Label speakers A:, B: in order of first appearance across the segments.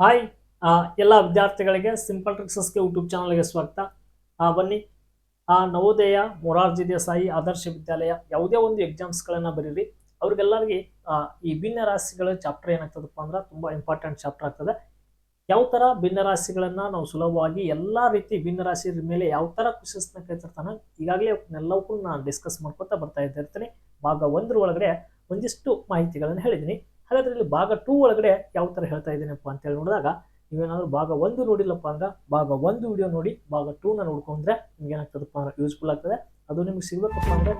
A: Hi ಎಲ್ಲ ವಿದ್ಯಾರ್ಥಿಗಳಿಗೆ simple ಟ್ರಿಕ್ಸಸ್ಗೆ YouTube ಚಾನಲ್ಗೆ ಸ್ವಾಗತ. ಬನ್ನಿ. ನವೋದಯ ಮೊರಾರ್ಜಿ ದೇಸಾಯಿ ಆದರ್ಶ ವಿದ್ಯಾಲಯ ಯಾವುದೇ ಒಂದು ಎಕ್ಸಾಮ್ಸ್ಗಳನ್ನು ಬರೀರಿ. ಅವ್ರಿಗೆಲ್ಲರಿಗೆ ಈ ಭಿನ್ನ ರಾಶಿಗಳ ಚಾಪ್ಟರ್ ಏನಾಗ್ತದಪ್ಪ ಅಂದ್ರೆ ತುಂಬ ಇಂಪಾರ್ಟೆಂಟ್ ಚಾಪ್ಟರ್ ಆಗ್ತದೆ. ಯಾವ ಥರ ಭಿನ್ನ ರಾಶಿಗಳನ್ನು ನಾವು ಸುಲಭವಾಗಿ ಎಲ್ಲ ರೀತಿ ಭಿನ್ನ ರಾಶಿ ಮೇಲೆ ಯಾವ ಥರ ಕ್ವಶನ್ಸ್ನ ಕೇಳ್ತಿರ್ತಾನೆ ಈಗಾಗಲೇ ಎಲ್ಲವಕ್ಕೂ ನಾನು ಡಿಸ್ಕಸ್ ಮಾಡ್ಕೊತಾ ಬರ್ತಾ ಇದ್ದಿರ್ತೀನಿ ಭಾಗ ಒಂದರ ಒಳಗಡೆ ಒಂದಿಷ್ಟು ಮಾಹಿತಿಗಳನ್ನು ಹೇಳಿದ್ದೀನಿ. ಹಾಗಾದ್ರೆ ಇಲ್ಲಿ ಭಾಗ ಟೂ ಒಳಗಡೆ ಯಾವ ಥರ ಹೇಳ್ತಾ ಇದ್ದೀನಪ್ಪ ಅಂತೇಳಿ ನೋಡಿದಾಗ, ನೀವೇನಾದ್ರೂ ಭಾಗ ಒಂದು ನೋಡಿಲ್ಲಪ್ಪ ಅಂದ್ರೆ ಭಾಗ ಒಂದು ವಿಡಿಯೋ ನೋಡಿ, ಭಾಗ ಟೂನ ನೋಡ್ಕೊಂಡ್ರೆ ನಿಮ್ಗೆ ಏನಾಗ್ತದಪ್ಪ ಅಂದ್ರೆ ಯೂಸ್ಫುಲ್ ಆಗ್ತದೆ. ಅದು ನಿಮ್ಗೆ ಸಿಗ್ಬೇಕಪ್ಪ ಅಂದ್ರೆ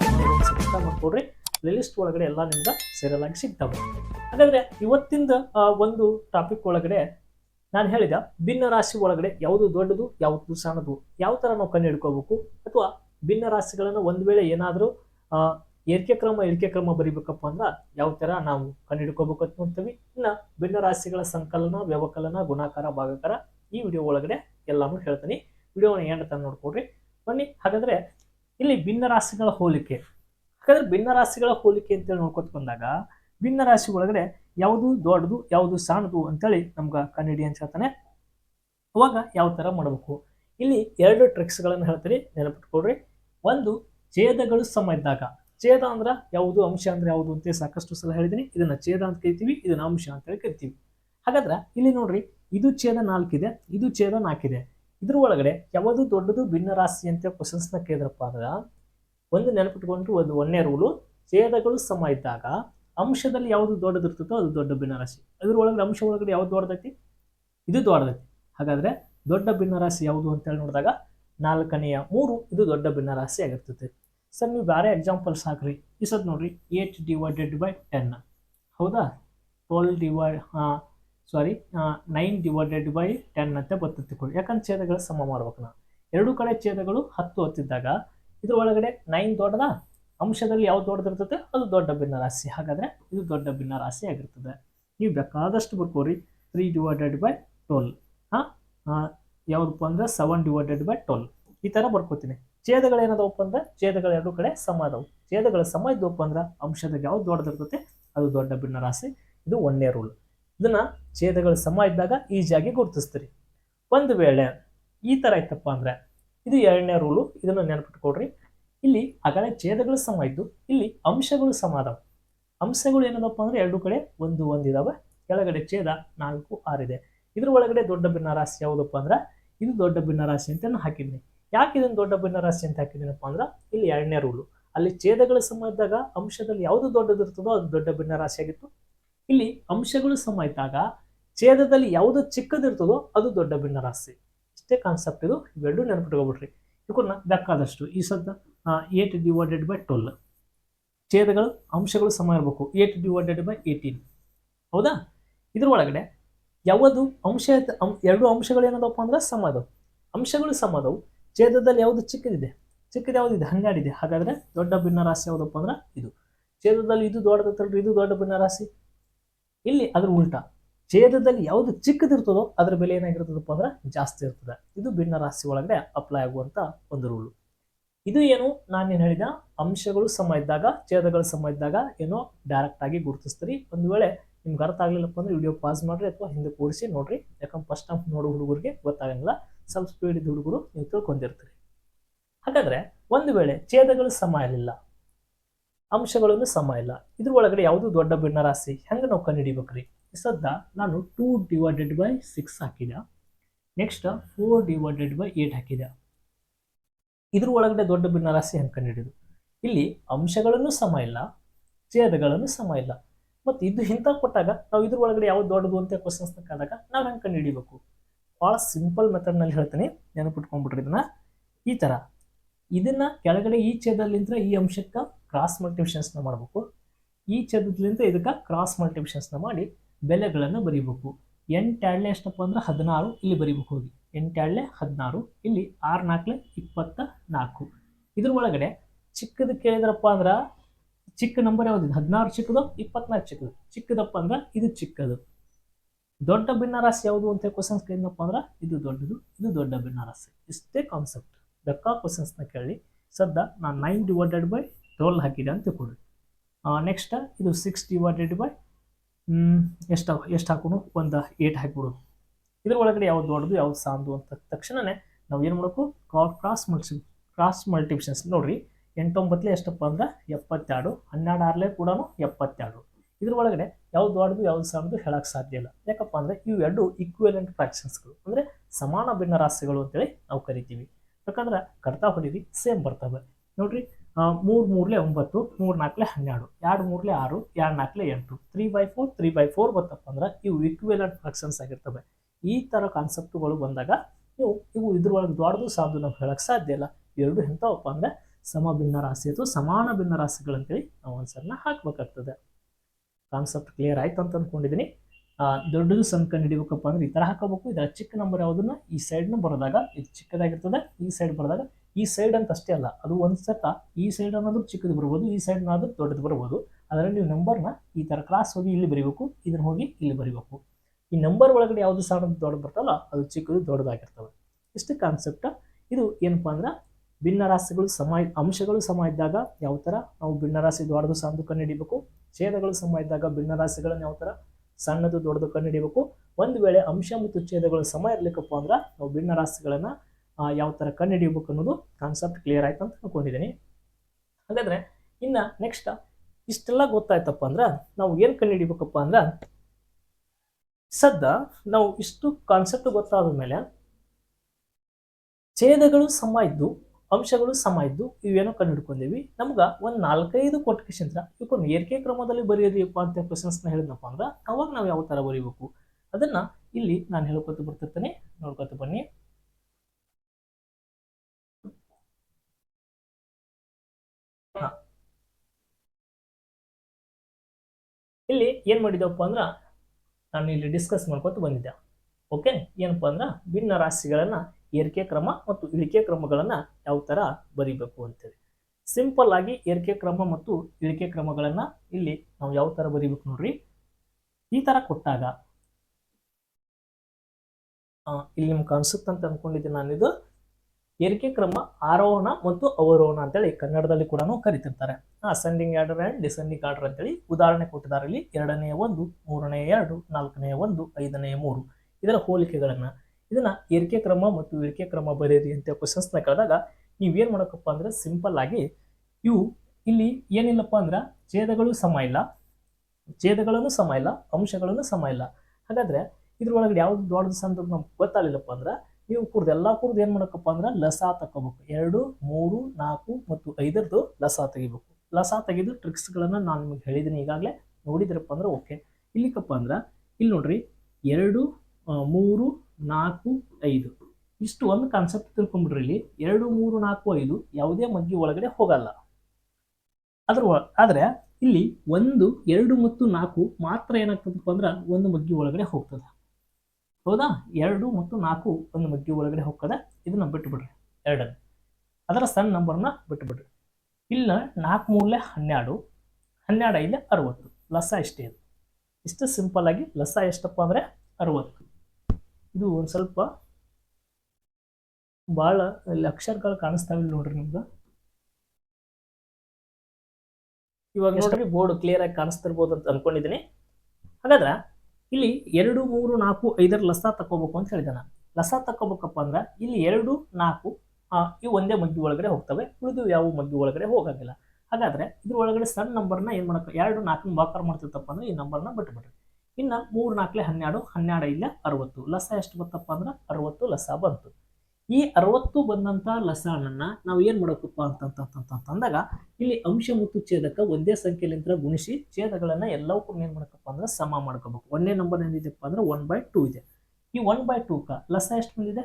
A: ಸಬ್ಸ್ಕ್ರೈಬ್ ಮಾಡ್ಕೊಡ್ರಿ. ಪ್ಲೇಲಿಸ್ಟ್ ಒಳಗಡೆ ಎಲ್ಲ ನಿಮ್ಗೆ ಸೇರಲಾಗಿ ಆಗಿ ಸಿಗ್ತವೆ. ಹಾಗಾದ್ರೆ ಇವತ್ತಿಂದ ಒಂದು ಟಾಪಿಕ್ ಒಳಗಡೆ ನಾನು ಹೇಳಿದ ಭಿನ್ನ ರಾಶಿ ಒಳಗಡೆ ಯಾವುದು ದೊಡ್ಡದು, ಯಾವುದು ಸಣ್ಣದು, ಯಾವ ಥರ ನಾವು ಕಂಡು ಹಿಡ್ಕೋಬೇಕು? ಅಥವಾ ಭಿನ್ನ ರಾಶಿಗಳನ್ನು ಒಂದು ವೇಳೆ ಏನಾದರೂ ಏರಿಕೆ ಕ್ರಮ ಇಳಿಕೆ ಕ್ರಮ ಬರಿಬೇಕಪ್ಪ ಅಂದ್ರೆ ಯಾವ ಥರ ನಾವು ಕಂಡುಹಿಡ್ಕೋಬೇಕು ಅಂತ ನೋಡ್ತೀವಿ ಇನ್ನು ಭಿನ್ನ ರಾಶಿಗಳ ಸಂಕಲನ, ವ್ಯವಕಲನ, ಗುಣಾಕಾರ, ಭಾಗಕಾರ ಈ ವಿಡಿಯೋ ಒಳಗಡೆ ಎಲ್ಲಾನು ಹೇಳ್ತೀನಿ. ವಿಡಿಯೋನ ಏನು ತನಕ ನೋಡ್ಕೊಡ್ರಿ. ಬನ್ನಿ, ಹಾಗಾದ್ರೆ ಇಲ್ಲಿ ಭಿನ್ನ ರಾಶಿಗಳ ಹೋಲಿಕೆ. ಹಾಗಾದ್ರೆ ಭಿನ್ನ ರಾಶಿಗಳ ಹೋಲಿಕೆ ಅಂತೇಳಿ ನೋಡ್ಕೊತ ಬಂದಾಗ ಭಿನ್ನ ರಾಶಿ ಒಳಗಡೆ ಯಾವುದು ದೊಡ್ಡದು, ಯಾವುದು ಸಣ್ಣದು ಅಂತೇಳಿ ನಮ್ಗೆ ಕನ್ನಡಿ ಅಂತ ಹೇಳ್ತಾನೆ. ಅವಾಗ ಯಾವ ಥರ ಮಾಡಬೇಕು? ಇಲ್ಲಿ ಎರಡು ಟ್ರಿಕ್ಸ್ಗಳನ್ನು ಹೇಳ್ತೀನಿ. ನೆನಪಿಟ್ಕೊಡ್ರಿ ಒಂದು ಛೇದಗಳು ಸಮ ಇದ್ದಾಗ. ಛೇದ ಅಂದ್ರೆ ಯಾವುದು ಅಂಶ ಅಂದ್ರೆ ಯಾವುದು ಅಂತ ಸಾಕಷ್ಟು ಸಲ ಹೇಳಿದ್ದೀನಿ ಇದನ್ನ ಛೇದ ಅಂತ ಕರಿತೀವಿ, ಇದನ್ನ ಅಂಶ ಅಂತ ಹೇಳಿ ಕರಿತೀವಿ. ಹಾಗಾದ್ರೆ ಇಲ್ಲಿ ನೋಡ್ರಿ, ಇದು ಛೇದ ನಾಲ್ಕಿದೆ ಇದು ಛೇದ ನಾಲ್ಕಿದೆ ಇದ್ರ ಒಳಗಡೆ ಯಾವುದು ದೊಡ್ಡದು ಭಿನ್ನ ರಾಶಿ ಅಂತ ಕ್ವಶನ್ಸ್ನ ಕೇಳಿದ್ರಪ್ಪ ಅಂದ್ರೆ, ಒಂದು ನೆನಪಿಟ್ಕೊಂಡ್ರು ಒಂದು ಒಂದನೇ ರೂಲು ಛೇದಗಳು ಸಮ ಇದ್ದಾಗ ಅಂಶದಲ್ಲಿ ಯಾವುದು ದೊಡ್ಡದಿರ್ತದೋ ಅದು ದೊಡ್ಡ ಭಿನ್ನರಾಶಿ ಅದ್ರ ಒಳಗಡೆ ಅಂಶ ಒಳಗಡೆ ಯಾವ್ದು ದೊಡ್ಡದೈತಿ? ಇದು ದೊಡ್ಡದೈತಿ. ಹಾಗಾದ್ರೆ ದೊಡ್ಡ ಭಿನ್ನರಾಶಿ ಯಾವುದು ಅಂತೇಳಿ ನೋಡಿದಾಗ ನಾಲ್ಕನೆಯ ಮೂರು, ಇದು ದೊಡ್ಡ ಭಿನ್ನರಾಶಿ ಆಗಿರ್ತದೆ ಸರ್, ನೀವು ಬೇರೆ ಎಕ್ಸಾಂಪಲ್ಸ್ ಹಾಕ್ರಿ. ಈ ಸದ್ ನೋಡ್ರಿ ಏಟ್ ಡಿವೈಡೆಡ್ ಬೈ ಟೆನ್ ಹೌದಾ? Twelve divide sorry nine divided by ten ಅಂತ ಬರ್ತೈತಿ ಯಾಕಂದ್ರೆ ಛೇದಗಳು ಸಮ ಮಾಡ್ಬೇಕು ನಾ ಎರಡು ಕಡೆ ಛೇದಗಳು ಹತ್ತು ಹೊತ್ತಿದ್ದಾಗ ಇದ್ರ ಒಳಗಡೆ ನೈನ್ ದೊಡ್ಡದ? ಅಂಶದಲ್ಲಿ ಯಾವ್ದು ದೊಡ್ಡದಿರ್ತದೆ? ಅದು ದೊಡ್ಡ ಭಿನ್ನರಾಶಿ ಹಾಗಾದ್ರೆ ಇದು ದೊಡ್ಡ ಭಿನ್ನರಾಶಿ ಆಗಿರ್ತದೆ. ನೀವು ಬೇಕಾದಷ್ಟು ಬರ್ಕೋರಿ. ತ್ರೀ ಡಿವೈಡೆಡ್ ಬೈ ಟ್ವೆಲ್ ಹಾಂ ಯಾವುದಪ್ಪ ಅಂದ್ರೆ ಸೆವೆನ್ ಡಿವೈಡೆಡ್ ಬೈ ಟ್ವೆಲ್ ಈ ಥರ ಬರ್ಕೋತೀನಿ. ಛೇದಗಳು ಏನದವಪ್ಪ ಅಂದ್ರೆ? ಛೇದಗಳು ಎರಡು ಕಡೆ ಸಮ ಅದಾವು. ಛೇದಗಳು ಸಮ ಇದ್ದವಪ್ಪ ಅಂದ್ರೆ ಅಂಶದಾಗ ಯಾವ್ದು ದೊಡ್ಡದಿರ್ತದೆ ಅದು ದೊಡ್ಡ ಭಿನ್ನ ರಾಶಿ, ಇದು ಒಂದನೇ ರೂಲ್. ಇದನ್ನ ಛೇದಗಳು ಸಮ ಇದ್ದಾಗ ಈಜಿಯಾಗಿ ಗುರುತಿಸ್ತೀರಿ. ಒಂದು ವೇಳೆ ಈ ತರ ಇತ್ತಪ್ಪ ಅಂದ್ರೆ, ಇದು ಎರಡನೇ ರೂಲು, ಇದನ್ನು ನೆನಪಿಟ್ಕೊಡ್ರಿ ಇಲ್ಲಿ ಆಗಲೇ ಛೇದಗಳು ಸಮ ಇದ್ದು, ಇಲ್ಲಿ ಅಂಶಗಳು ಸಮ ಅದಾವೆ. ಅಂಶಗಳು ಏನದಪ್ಪ ಅಂದ್ರೆ ಎರಡು ಕಡೆ ಒಂದು ಒಂದಿದಾವೆ ಕೆಳಗಡೆ ಛೇದ ನಾಲ್ಕು ಆರಿದೆ ಇದ್ರ ಒಳಗಡೆ ದೊಡ್ಡ ಭಿನ್ನ ರಾಶಿ ಯಾವುದಪ್ಪ ಅಂದ್ರೆ, ಇದು ದೊಡ್ಡ ಭಿನ್ನ ರಾಶಿ ಅಂತ ಹಾಕಿದ್ನಿ. ಯಾಕೆ ಇದನ್ನು ದೊಡ್ಡ ಭಿನ್ನರಾಶಿ ಅಂತ ಹಾಕಿದ್ದೀನಪ್ಪ ಅಂದ್ರೆ ಇಲ್ಲಿ ಎರಡನೇ ರೂಲು ಅಲ್ಲಿ ಛೇದಗಳು ಸಮ ಇದ್ದಾಗ ಅಂಶದಲ್ಲಿ ಯಾವುದು ದೊಡ್ಡದಿರ್ತದೋ ಅದು ದೊಡ್ಡ ಭಿನ್ನರಾಶಿ ಆಗಿತ್ತು. ಇಲ್ಲಿ ಅಂಶಗಳು ಸಮ ಇದ್ದಾಗ ಛೇದದಲ್ಲಿ ಯಾವುದು ಚಿಕ್ಕದಿರ್ತದೋ ಅದು ದೊಡ್ಡ ಭಿನ್ನರಾಶಿ ಇಷ್ಟೇ ಕಾನ್ಸೆಪ್ಟ್ ಇದು. ಇವೆರಡು ನೆನಪಿಟ್ಕೊಬಿಟ್ರಿ ಇವನ್ನ ಬೇಕಾದಷ್ಟು ಈ ಸದ್ದ ಏಟ್ ಡಿವೈಡೆಡ್ ಬೈ ಟ್ವೆಲ್ ಛೇದಗಳು, ಅಂಶಗಳು ಸಮ ಇರಬೇಕು. ಏಟ್ ಡಿವೈಡೆಡ್ ಬೈ ಏಯ್ಟೀನ್ ಹೌದಾ? ಇದ್ರ ಒಳಗಡೆ ಯಾವುದು ಅಂಶ ಎರಡು ಅಂಶಗಳು ಏನದಪ್ಪ ಅಂದ್ರೆ ಸಮ ಅದಾವು ಅಂಶಗಳು ಸಮ ಅದಾವು ಛೇದದಲ್ಲಿ ಯಾವುದು ಚಿಕ್ಕದಿದೆ? ಚಿಕ್ಕದು ಯಾವುದಿದೆ? ಹನ್ನೆರಡಿದೆ. ಹಾಗಾದ್ರೆ ದೊಡ್ಡ ಭಿನ್ನರಾಶಿ ಯಾವುದಪ್ಪ ಅಂದ್ರೆ ಇದು. ಛೇದದಲ್ಲಿ ಇದು ದೊಡ್ಡದತ್ತಲ್ರಿ ಇದು ದೊಡ್ಡ ಭಿನ್ನರಾಶಿ. ಇಲ್ಲಿ ಅದ್ರ ಉಲ್ಟಾ. ಛೇದದಲ್ಲಿ ಯಾವುದು ಚಿಕ್ಕದಿರ್ತದೋ ಅದ್ರ ಬೆಲೆ ಏನಾಗಿರ್ತದಪ್ಪ ಅಂದ್ರೆ ಜಾಸ್ತಿ ಇರ್ತದೆ. ಇದು ಭಿನ್ನ ರಾಶಿ ಒಳಗಡೆ ಅಪ್ಲೈ ಆಗುವಂತ ಒಂದು ರೂಲು ಇದು ಏನು? ನಾನು ಏನು ಹೇಳಿದ? ಅಂಶಗಳು ಸಮ ಇದ್ದಾಗ, ಛೇದಗಳು ಸಮ ಇದ್ದಾಗ ಏನೋ ಡೈರೆಕ್ಟ್ ಆಗಿ ಗುರುತಿಸ್ತೀರಿ. ಒಂದು ವೇಳೆ ನಿಮ್ಗೆ ಅರ್ಥ ಆಗಲಿಲ್ಲಪ್ಪ ಅಂದ್ರೆ ವಿಡಿಯೋ ಪಾಸ್ ಮಾಡ್ರಿ ಅಥವಾ ಹಿಂದೆ ಕೂಡಿಸಿ ನೋಡ್ರಿ. ಯಾಕಂದ್ರೆ ಫಸ್ಟ್ ಟೈಮ್ ನೋಡೋ ಹುಡುಗರಿಗೆ ಗೊತ್ತಾಗಂಗಿಲ್ಲ. ಸ್ವಲ್ಪ ಸ್ಪೀಡ್ ಇದ್ದ ಹುಡುಗರು ನೀವು ತಿಳ್ಕೊಂಡಿರ್ತೀರಿ. ಹಾಗಾದ್ರೆ ಒಂದು ವೇಳೆ ಛೇದಗಳು ಸಮ ಇರಲಿಲ್ಲ, ಅಂಶಗಳನ್ನು ಸಮ ಇಲ್ಲ, ಇದ್ರ ಒಳಗಡೆ ಯಾವುದು ದೊಡ್ಡ ಭಿನ್ನರಾಶಿ ಹೆಂಗೆ ನಾವು ಕಂಡುಹಿಡಿಬೇಕ್ರಿ? ಹಿಡಿಬೇಕ್ರಿ ಸದ್ದ ನಾನು ಟೂ ಡಿವೈಡೆಡ್ ಬೈ ಸಿಕ್ಸ್ ಹಾಕಿದೆ. Next four divided by eight ಹಾಕಿದೆ. ಇದ್ರ ಒಳಗಡೆ ದೊಡ್ಡ ಭಿನ್ನರಾಶಿ ಹೆಂಗೆ ಕಂಡುಹಿಡಿದು? ಇಲ್ಲಿ ಅಂಶಗಳನ್ನು ಸಮ ಇಲ್ಲ, ಛೇದಗಳನ್ನು ಸಮ ಇಲ್ಲ. ಮತ್ತು ಇದು ಇಂಥ ಕೊಟ್ಟಾಗ ನಾವು ಇದ್ರ ಒಳಗಡೆ ಯಾವ್ದು ದೊಡ್ಡದು ಅಂತ ಕ್ವಶನ್ಸ್ನ ಕಾದಾಗ ನಾವು ಹೆಂಗೆ ಕಂಡುಹಿಡಿಬೇಕು? ಭಾಳ ಸಿಂಪಲ್ ಮೆಥಡ್ನಲ್ಲಿ ಹೇಳ್ತೀನಿ. ನೆನಪಿಟ್ಕೊಂಡ್ಬಿಟ್ರಿ ಇದನ್ನ ಈ ಥರ ಇದನ್ನು ಕೆಳಗಡೆ ಈ ಛೇದಲ್ಲಿಂದ ಈ ಅಂಶಕ್ಕೆ ಕ್ರಾಸ್ ಮಲ್ಟಿಪ್ಷನ್ಸ್ನ ಮಾಡಬೇಕು. ಈ ಛೇದದಿಂದ ಇದಕ್ಕೆ ಕ್ರಾಸ್ ಮಲ್ಟಿಪ್ಷನ್ಸ್ನ ಮಾಡಿ ಬೆಲೆಗಳನ್ನು ಬರೀಬೇಕು. ಎಂಟ್ಯಾಡ್ಲೆ ಎಷ್ಟಪ್ಪ ಅಂದ್ರೆ ಹದಿನಾರು ಇಲ್ಲಿ ಬರೀಬೇಕು ಹೋಗಿ. ಎಂಟ್ಯಾಡ್ಲೆ ಹದಿನಾರು ಇಲ್ಲಿ ಆರು ನಾಲ್ಕಲೆ ಇಪ್ಪತ್ತ ನಾಲ್ಕು. ಇದ್ರ ಒಳಗಡೆ ಚಿಕ್ಕದು ಕೇಳಿದ್ರಪ್ಪ ಅಂದ್ರೆ ಚಿಕ್ಕ ನಂಬರ್ ಯಾವ್ದಿದೆ ಹದಿನಾರು ಚಿಕ್ಕದು, ಇಪ್ಪತ್ನಾಲ್ಕು ಚಿಕ್ಕದು. ಚಿಕ್ಕದಪ್ಪ ಅಂದ್ರೆ ಇದು ಚಿಕ್ಕದು. ದೊಡ್ಡ ಭಿನ್ನರಾಶಿ ಯಾವುದು ಅಂತ ಕ್ವಶನ್ಸ್ ಕೇಳಿದಪ್ಪ ಅಂದ್ರೆ, ಇದು ದೊಡ್ಡದು, ಇದು ದೊಡ್ಡ ಭಿನ್ನರಾಶಿ ಇಷ್ಟೇ ಕಾನ್ಸೆಪ್ಟ್ ಬೇಕಾ ಕ್ವಶನ್ಸ್ನ ಕೇಳಿ. ಸದ್ದ ನಾನು ನೈನ್ ಡಿವೈಡೆಡ್ ಬೈ ಟ್ವೆಲ್ ಹಾಕಿದೆ ಅಂತ ತಿಳ್ಕೊಳ್ರಿ. ನೆಕ್ಸ್ಟ್ ಇದು ಸಿಕ್ಸ್ ಡಿವೈಡೆಡ್ ಬೈ ಎಷ್ಟು ಎಷ್ಟು ಹಾಕೋಣ? ಒಂದು ಏಟ್ ಹಾಕ್ಬಿಡು. ಇದ್ರ ಒಳಗಡೆ ಯಾವ್ದು ದೊಡ್ಡದು, ಯಾವ್ದು ಸಾಂದು ಅಂತ ತಕ್ಷಣವೇ ನಾವು ಏನು ಮಾಡಬೇಕು? ಕ್ರಾಸ್ ಮಲ್ಟಿ ಕ್ರಾಸ್ ಮಲ್ಟಿಪ್ಷನ್ಸ್ ನೋಡ್ರಿ, ಎಂಟೊಂಬತ್ತಲೇ ಎಷ್ಟಪ್ಪ ಅಂದ್ರೆ, ಎಪ್ಪತ್ತೆರಡು. ಹನ್ನೆರಡು ಆರ್ಲೇ ಕೂಡ ಎಪ್ಪತ್ತೆರಡು. ಇದ್ರ ಒಳಗಡೆ ಯಾವ್ದು ದೊಡ್ಡದು, ಯಾವ್ದು ಸಣ್ಣದು ಹೇಳಕ್ ಸಾಧ್ಯ ಇಲ್ಲ. ಯಾಕಪ್ಪ ಅಂದ್ರೆ ಇವು ಎರಡು ಈಕ್ವಲೆಂಟ್ ಫ್ರಾಕ್ಷನ್ಸ್ಗಳು ಅಂದ್ರೆ ಸಮಾನ ಭಿನ್ನ ರಾಶಿಗಳು ಅಂತೇಳಿ ನಾವು ಕರಿತೀವಿ. ಯಾಕಂದ್ರೆ ಕಡ್ತಾ ಹೊಡೀರಿ ಸೇಮ್ ಬರ್ತವೆ. ನೋಡ್ರಿ ಮೂರು ಮೂರ್ಲೆ ಒಂಬತ್ತು, ಮೂರು ನಾಲ್ಕಲೆ ಹನ್ನೆರಡು, ಎರಡು ಮೂರ್ಲೆ ಆರು, ಎರಡು ನಾಲ್ಕಲೆ ಎಂಟು. Three by four three by four ಬಂತಪ್ಪ ಅಂದ್ರೆ ಇವು ಈಕ್ವಲೆಂಟ್ ಫ್ರಾಕ್ಷನ್ಸ್ ಆಗಿರ್ತವೆ. ಈ ಥರ ಕಾನ್ಸೆಪ್ಟ್ಗಳು ಬಂದಾಗ ನೀವು ಇವು ಇದ್ರೊಳಗೆ ದೊಡ್ಡದು ಸಾಧು ನಾವು ಹೇಳಕ್ ಸಾಧ್ಯ ಇಲ್ಲ. ಎರಡು ಎಂತವಪ್ಪ ಅಂದ್ರೆ ಸಮ ಭಿನ್ನ ರಾಶಿ ಅಥವಾ ಸಮಾನ ಭಿನ್ನ ರಾಶಿಗಳಂತೇಳಿ ನಾವು ಆನ್ಸರ್ನ ಹಾಕ್ಬೇಕಾಗ್ತದೆ. ಕಾನ್ಸೆಪ್ಟ್ ಕ್ಲಿಯರ್ ಆಯ್ತು ಅಂತ ಅಂದ್ಕೊಂಡಿದ್ದೀನಿ ದೊಡ್ಡದು ಸಂಕ ಕಂಡು ಅಂದ್ರೆ ಈ ಥರ ಹಾಕೋಬೇಕು. ಇದರ ಚಿಕ್ಕ ನಂಬರ್ ಯಾವುದನ್ನ ಈ ಸೈಡ್ನ ಬರೆದಾಗ, ಇದು ಚಿಕ್ಕದಾಗಿರ್ತದೆ, ಈ ಸೈಡ್ ಬರೆದಾಗ, ಈ ಸೈಡ್ ಅಂತ ಅಷ್ಟೇ ಅಲ್ಲ, ಅದು ಒಂದು ಸತ ಈ ಸೈಡ್ ಅನ್ನೋದು ಚಿಕ್ಕದು ಬರ್ಬೋದು ಈ ಸೈಡ್ ಅನ್ನೋದು ದೊಡ್ಡದು ಬರ್ಬೋದು ಅದರಲ್ಲಿ ನೀವು ನಂಬರ್ನ ಈ ಥರ ಕ್ರಾಸ್ ಹೋಗಿ ಇಲ್ಲಿ ಬರೀಬೇಕು, ಇದನ್ನ ಹೋಗಿ ಇಲ್ಲಿ ಬರೀಬೇಕು. ಈ ನಂಬರ್ ಒಳಗಡೆ ಯಾವುದು ಸಣ್ಣದು, ದೊಡ್ಡದು ಬರ್ತಲ್ಲ ಅದು ಚಿಕ್ಕದು ದೊಡ್ಡದಾಗಿರ್ತವೆ ಇಷ್ಟು ಕಾನ್ಸೆಪ್ಟ್ ಇದು ಏನಪ್ಪಾ ಅಂದ್ರೆ ಭಿನ್ನ ರಾಶಿಗಳು ಸಮ ಅಂಶಗಳು ಸಮ ಇದ್ದಾಗ ಯಾವ ಥರ ನಾವು ಭಿನ್ನ ರಾಶಿ ದೊಡ್ಡದು ಸಣ್ಣದು ಹಿಡಿಬೇಕು. ಛೇದಗಳು ಸಮ ಇದ್ದಾಗ ಭಿನ್ನ ರಾಶಿಗಳನ್ನ ಯಾವ ಥರ ಸಣ್ಣದು ದೊಡ್ಡದು ಕಂಡುಹಿಡಿಬೇಕು ಒಂದು ವೇಳೆ ಅಂಶ ಮತ್ತು ಛೇದಗಳು ಸಮ ಇರಲಿಕ್ಕಪ್ಪ ಅಂದ್ರೆ ನಾವು ಭಿನ್ನ ರಾಶಿಗಳನ್ನ ಆ, ಯಾವ ಥರ ಕಂಡುಹಿಡಿಯಬೇಕು ಅನ್ನೋದು ಕಾನ್ಸೆಪ್ಟ್ ಕ್ಲಿಯರ್ ಆಯ್ತು ಅಂತ ಅನ್ಕೊಂಡಿದ್ದೀನಿ ಹಾಗಾದ್ರೆ ಇನ್ನ ನೆಕ್ಸ್ಟ್ ಇಷ್ಟೆಲ್ಲ ಗೊತ್ತಾಯ್ತಪ್ಪ ಅಂದ್ರೆ ನಾವು ಏನು ಕಂಡುಹಿಡಿಬೇಕಪ್ಪ ಅಂದ್ರೆ ಸದ್ದ ನಾವು ಇಷ್ಟು ಕಾನ್ಸೆಪ್ಟ್ ಗೊತ್ತಾದ ಮೇಲೆ ಛೇದಗಳು ಸಮ ಇದ್ದು ಅಂಶಗಳು ಸಮ ಇದ್ದು ಇವೇನೋ ಕಂಡು ಹಿಡ್ಕೊಂಡೀವಿ ನಮ್ಗೆ ಒಂದು ನಾಲ್ಕೈದು ಕೊಟ್ಟ ಕ್ವಶನ್ಸ್ ಇವಕ್ಕೊಂದು ಏರಿಕೆ ಕ್ರಮದಲ್ಲಿ ಬರೆಯೋದಿಪ್ಪ ಅಂತ ಕ್ವಶನ್ಸ್ನ ಹೇಳಿದ್ನಪ್ಪ ಅಂದ್ರೆ ಅವಾಗ ನಾವು ಯಾವ ಥರ ಬರೀಬೇಕು? ಅದನ್ನ ಇಲ್ಲಿ ನಾನು ಹೇಳ್ಕೊತ ಬರ್ತಿರ್ತೇನೆ. ನೋಡ್ಕೊತ ಬನ್ನಿ. ಇಲ್ಲಿ ಏನು ಮಾಡಿದೆವಪ್ಪ ಅಂದ್ರೆ ನಾನು ಇಲ್ಲಿ ಡಿಸ್ಕಸ್ ಮಾಡ್ಕೊತ ಬಂದಿದ್ದೆ. ಓಕೆ ಏನಪ್ಪ ಅಂದ್ರೆ ಭಿನ್ನ ರಾಶಿಗಳನ್ನ ಏರಿಕೆ ಕ್ರಮ ಮತ್ತು ಇಳಿಕೆ ಕ್ರಮಗಳನ್ನ ಯಾವ ಥರ ಬರಿಬೇಕು ಅಂತೇಳಿ. ಸಿಂಪಲ್ ಆಗಿ ಏರಿಕೆ ಕ್ರಮ ಮತ್ತು ಇಳಿಕೆ ಕ್ರಮಗಳನ್ನ ಇಲ್ಲಿ ನಾವು ಯಾವ ಥರ ಬರಿಬೇಕು ನೋಡ್ರಿ. ಈ ಥರ ಕೊಟ್ಟಾಗ ಇಲ್ಲಿ ನಿಮ್ಗೆ ಅನ್ಸುತ್ತಂತ ನಾನು ಇದು ಏರಿಕೆ ಕ್ರಮ ಆರೋಹಣ ಮತ್ತು ಅವರೋಹಣ ಅಂತೇಳಿ ಕನ್ನಡದಲ್ಲಿ ಕೂಡ ಕರಿತಿರ್ತಾರೆ. Ascending order and descending order ಅಂತೇಳಿ ಉದಾಹರಣೆ ಕೊಟ್ಟಿದ್ದಾರೆ ಇಲ್ಲಿ. ಎರಡನೆಯ ಒಂದು, ಮೂರನೆಯ ಎರಡು, ನಾಲ್ಕನೆಯ ಒಂದು, ಐದನೆಯ ಮೂರು. ಇದರ ಹೋಲಿಕೆಗಳನ್ನ ಇದನ್ನ ಏರಿಕೆ ಕ್ರಮ ಮತ್ತು ಇಳಿಕೆ ಕ್ರಮ ಬರೀರಿ ಅಂತ ಕ್ವಶನ್ಸ್ನ ಕೇಳಿದಾಗ ನೀವೇನು ಮಾಡೋಕಪ್ಪ ಅಂದ್ರೆ ಸಿಂಪಲ್ ಆಗಿ ಇವು ಇಲ್ಲಿ ಏನಿಲ್ಲಪ್ಪ ಅಂದ್ರೆ ಛೇದಗಳು ಸಮ ಇಲ್ಲ, ಛೇದಗಳನ್ನು ಸಮ ಇಲ್ಲ, ಅಂಶಗಳನ್ನು ಸಮ ಇಲ್ಲ. ಹಾಗಾದ್ರೆ ಇದ್ರೊಳಗಡೆ ಯಾವ್ದು ದೊಡ್ಡದು ಅಂತ ನಮ್ಗೆ ಗೊತ್ತಾಗಲಿಲ್ಲಪ್ಪ ಅಂದ್ರೆ ನೀವು ಕುರ್ದು ಎಲ್ಲ ಕುರ್ದು ಏನು ಮಾಡಬೇಕಪ್ಪ ಅಂದ್ರೆ ಲಸ ತಗೋಬೇಕು ಎರಡು, ಮೂರು, ನಾಲ್ಕು ಮತ್ತು ಐದರದು ಲಸ ತೆಗಿಬೇಕು. ಲಸ ತೆಗೆದು ಟ್ರಿಕ್ಸ್ಗಳನ್ನು ನಾನು ನಿಮಗೆ ಹೇಳಿದ್ದೀನಿ ಈಗಾಗಲೇ, ನೋಡಿದ್ರಪ್ಪ ಅಂದ್ರೆ ಓಕೆ ಇಲ್ಲಿಕಪ್ಪ ಅಂದ್ರೆ, ಇಲ್ಲಿ ನೋಡ್ರಿ ಎರಡು ಮೂರು ನಾಲ್ಕು, ಐದು. ಇಷ್ಟು ಒಂದು ಕಾನ್ಸೆಪ್ಟ್ ತಿಳ್ಕೊಂಡ್ಬಿಡ್ರಿ ಇಲ್ಲಿ. ಎರಡು, ಮೂರು, ನಾಲ್ಕು, ಐದು ಯಾವುದೇ ಮಗ್ಗಿ ಒಳಗಡೆ ಹೋಗಲ್ಲ. ಅದ್ರ ಆದರೆ ಇಲ್ಲಿ ಒಂದು, ಎರಡು ಮತ್ತು ನಾಲ್ಕು ಮಾತ್ರ ಏನಾಗ್ತದಪ್ಪ ಅಂದ್ರೆ ಒಂದು ಮಗ್ಗಿ ಒಳಗಡೆ ಹೋಗ್ತದೆ. ಹೌದಾ? ಎರಡು ಮತ್ತು ನಾಲ್ಕು ಒಂದು ಮಗ್ಗಿ ಒಳಗಡೆ ಹೋಗ್ತದೆ. ಇದನ್ನ ಬಿಟ್ಬಿಡ್ರಿ. ಎರಡನ್ನು. ಅದರ ಸಣ್ಣ ನಂಬರ್ನ ಬಿಟ್ಬಿಡ್ರಿ. ಇಲ್ಲ ನಾಲ್ಕು ಮೂರಲೆ ಹನ್ನೆರಡು. ಹನ್ನೆರಡು ಐದಲೆ ಅರವತ್ತು. ಲಸ ಇಷ್ಟೇ ಇದು ಇಷ್ಟು ಸಿಂಪಲ್ ಆಗಿ ಲಸ ಎಷ್ಟಪ್ಪ ಅಂದರೆ ಅರವತ್ತು. ಇದು ಒಂದು ಸ್ವಲ್ಪ ಭಾಳ ಇಲ್ಲಿ ಅಕ್ಷರಗಳು ಕಾಣಿಸ್ತಾವಿಲ್ಲ ನೋಡ್ರಿ ನಿಮ್ಗೆ. ಇವಾಗ ನೋಡ್ರಿ ಬೋರ್ಡ್ ಕ್ಲಿಯರ್ ಆಗಿ ಕಾಣಿಸ್ತಿರ್ಬೋದು ಅಂತ ಅನ್ಕೊಂಡಿದ್ದೀನಿ ಹಾಗಾದ್ರೆ ಇಲ್ಲಿ ಎರಡು ಮೂರು ನಾಲ್ಕು ಐದರ ಲಸ ತಕೋಬೇಕು ಅಂತ ಹೇಳಿದೆ ನಾನು. ಲಸ ತಕೋಬೇಕಪ್ಪ ಅಂದ್ರೆ ಇಲ್ಲಿ ಎರಡು ನಾಲ್ಕು ಇವು ಒಂದೇ ಮಗ್ಗಿ ಒಳಗಡೆ ಹೋಗ್ತವೆ ಉಳಿದು ಯಾವ ಮಗ್ಗಿ ಒಳಗಡೆ ಹೋಗಂಗಿಲ್ಲ. ಹಾಗಾದ್ರೆ ಇದ್ರ ಒಳಗಡೆ ಸಣ್ಣ ನಂಬರ್ನ ಏನು ಮಾಡಕ್ಕೆ ಎರಡು ನಾಲ್ಕನ್ನ ಬಾಕರ್ ಮಾಡ್ತಿರ್ತಪ್ಪ ಅಂದ್ರೆ ಈ ನಂಬರ್ನ ಬಿಟ್ಬಿಡ್ರಿ. ಇನ್ನು ಮೂರು ನಾಲ್ಕಲೆ ಹನ್ನೆರಡು ಹನ್ನೆರಡು ಇಲ್ಲ ಅರವತ್ತು. ಲಸ ಎಷ್ಟು ಬಂತಪ್ಪ ಅಂದ್ರೆ ಅರವತ್ತು ಲಸ ಬಂತು. ಈ ಅರವತ್ತು ಬಂದಂಥ ಲಸಾನನ್ನ ನಾವು ಏನು ಮಾಡಬೇಕಪ್ಪ ಅಂತಂತಂದಾಗ ಇಲ್ಲಿ ಅಂಶ ಮತ್ತು ಛೇದಕ ಒಂದೇ ಸಂಖ್ಯೆಲಿಂದ ಗುಣಿಸಿ ಛೇದಗಳನ್ನ ಎಲ್ಲವಕ್ಕೂ ಏನು ಮಾಡಕಪ್ಪ ಅಂದ್ರೆ ಸಮ ಮಾಡ್ಕೋಬೇಕು. ಒಂದೇ ನಂಬರ್ ಏನಿದೆಪ್ಪ ಅಂದ್ರೆ ಒನ್ ಬೈ ಟೂ ಇದೆ. ಈ ಒನ್ ಬೈ ಟೂಕ ಲಸ ಎಷ್ಟು ಬಂದಿದೆ?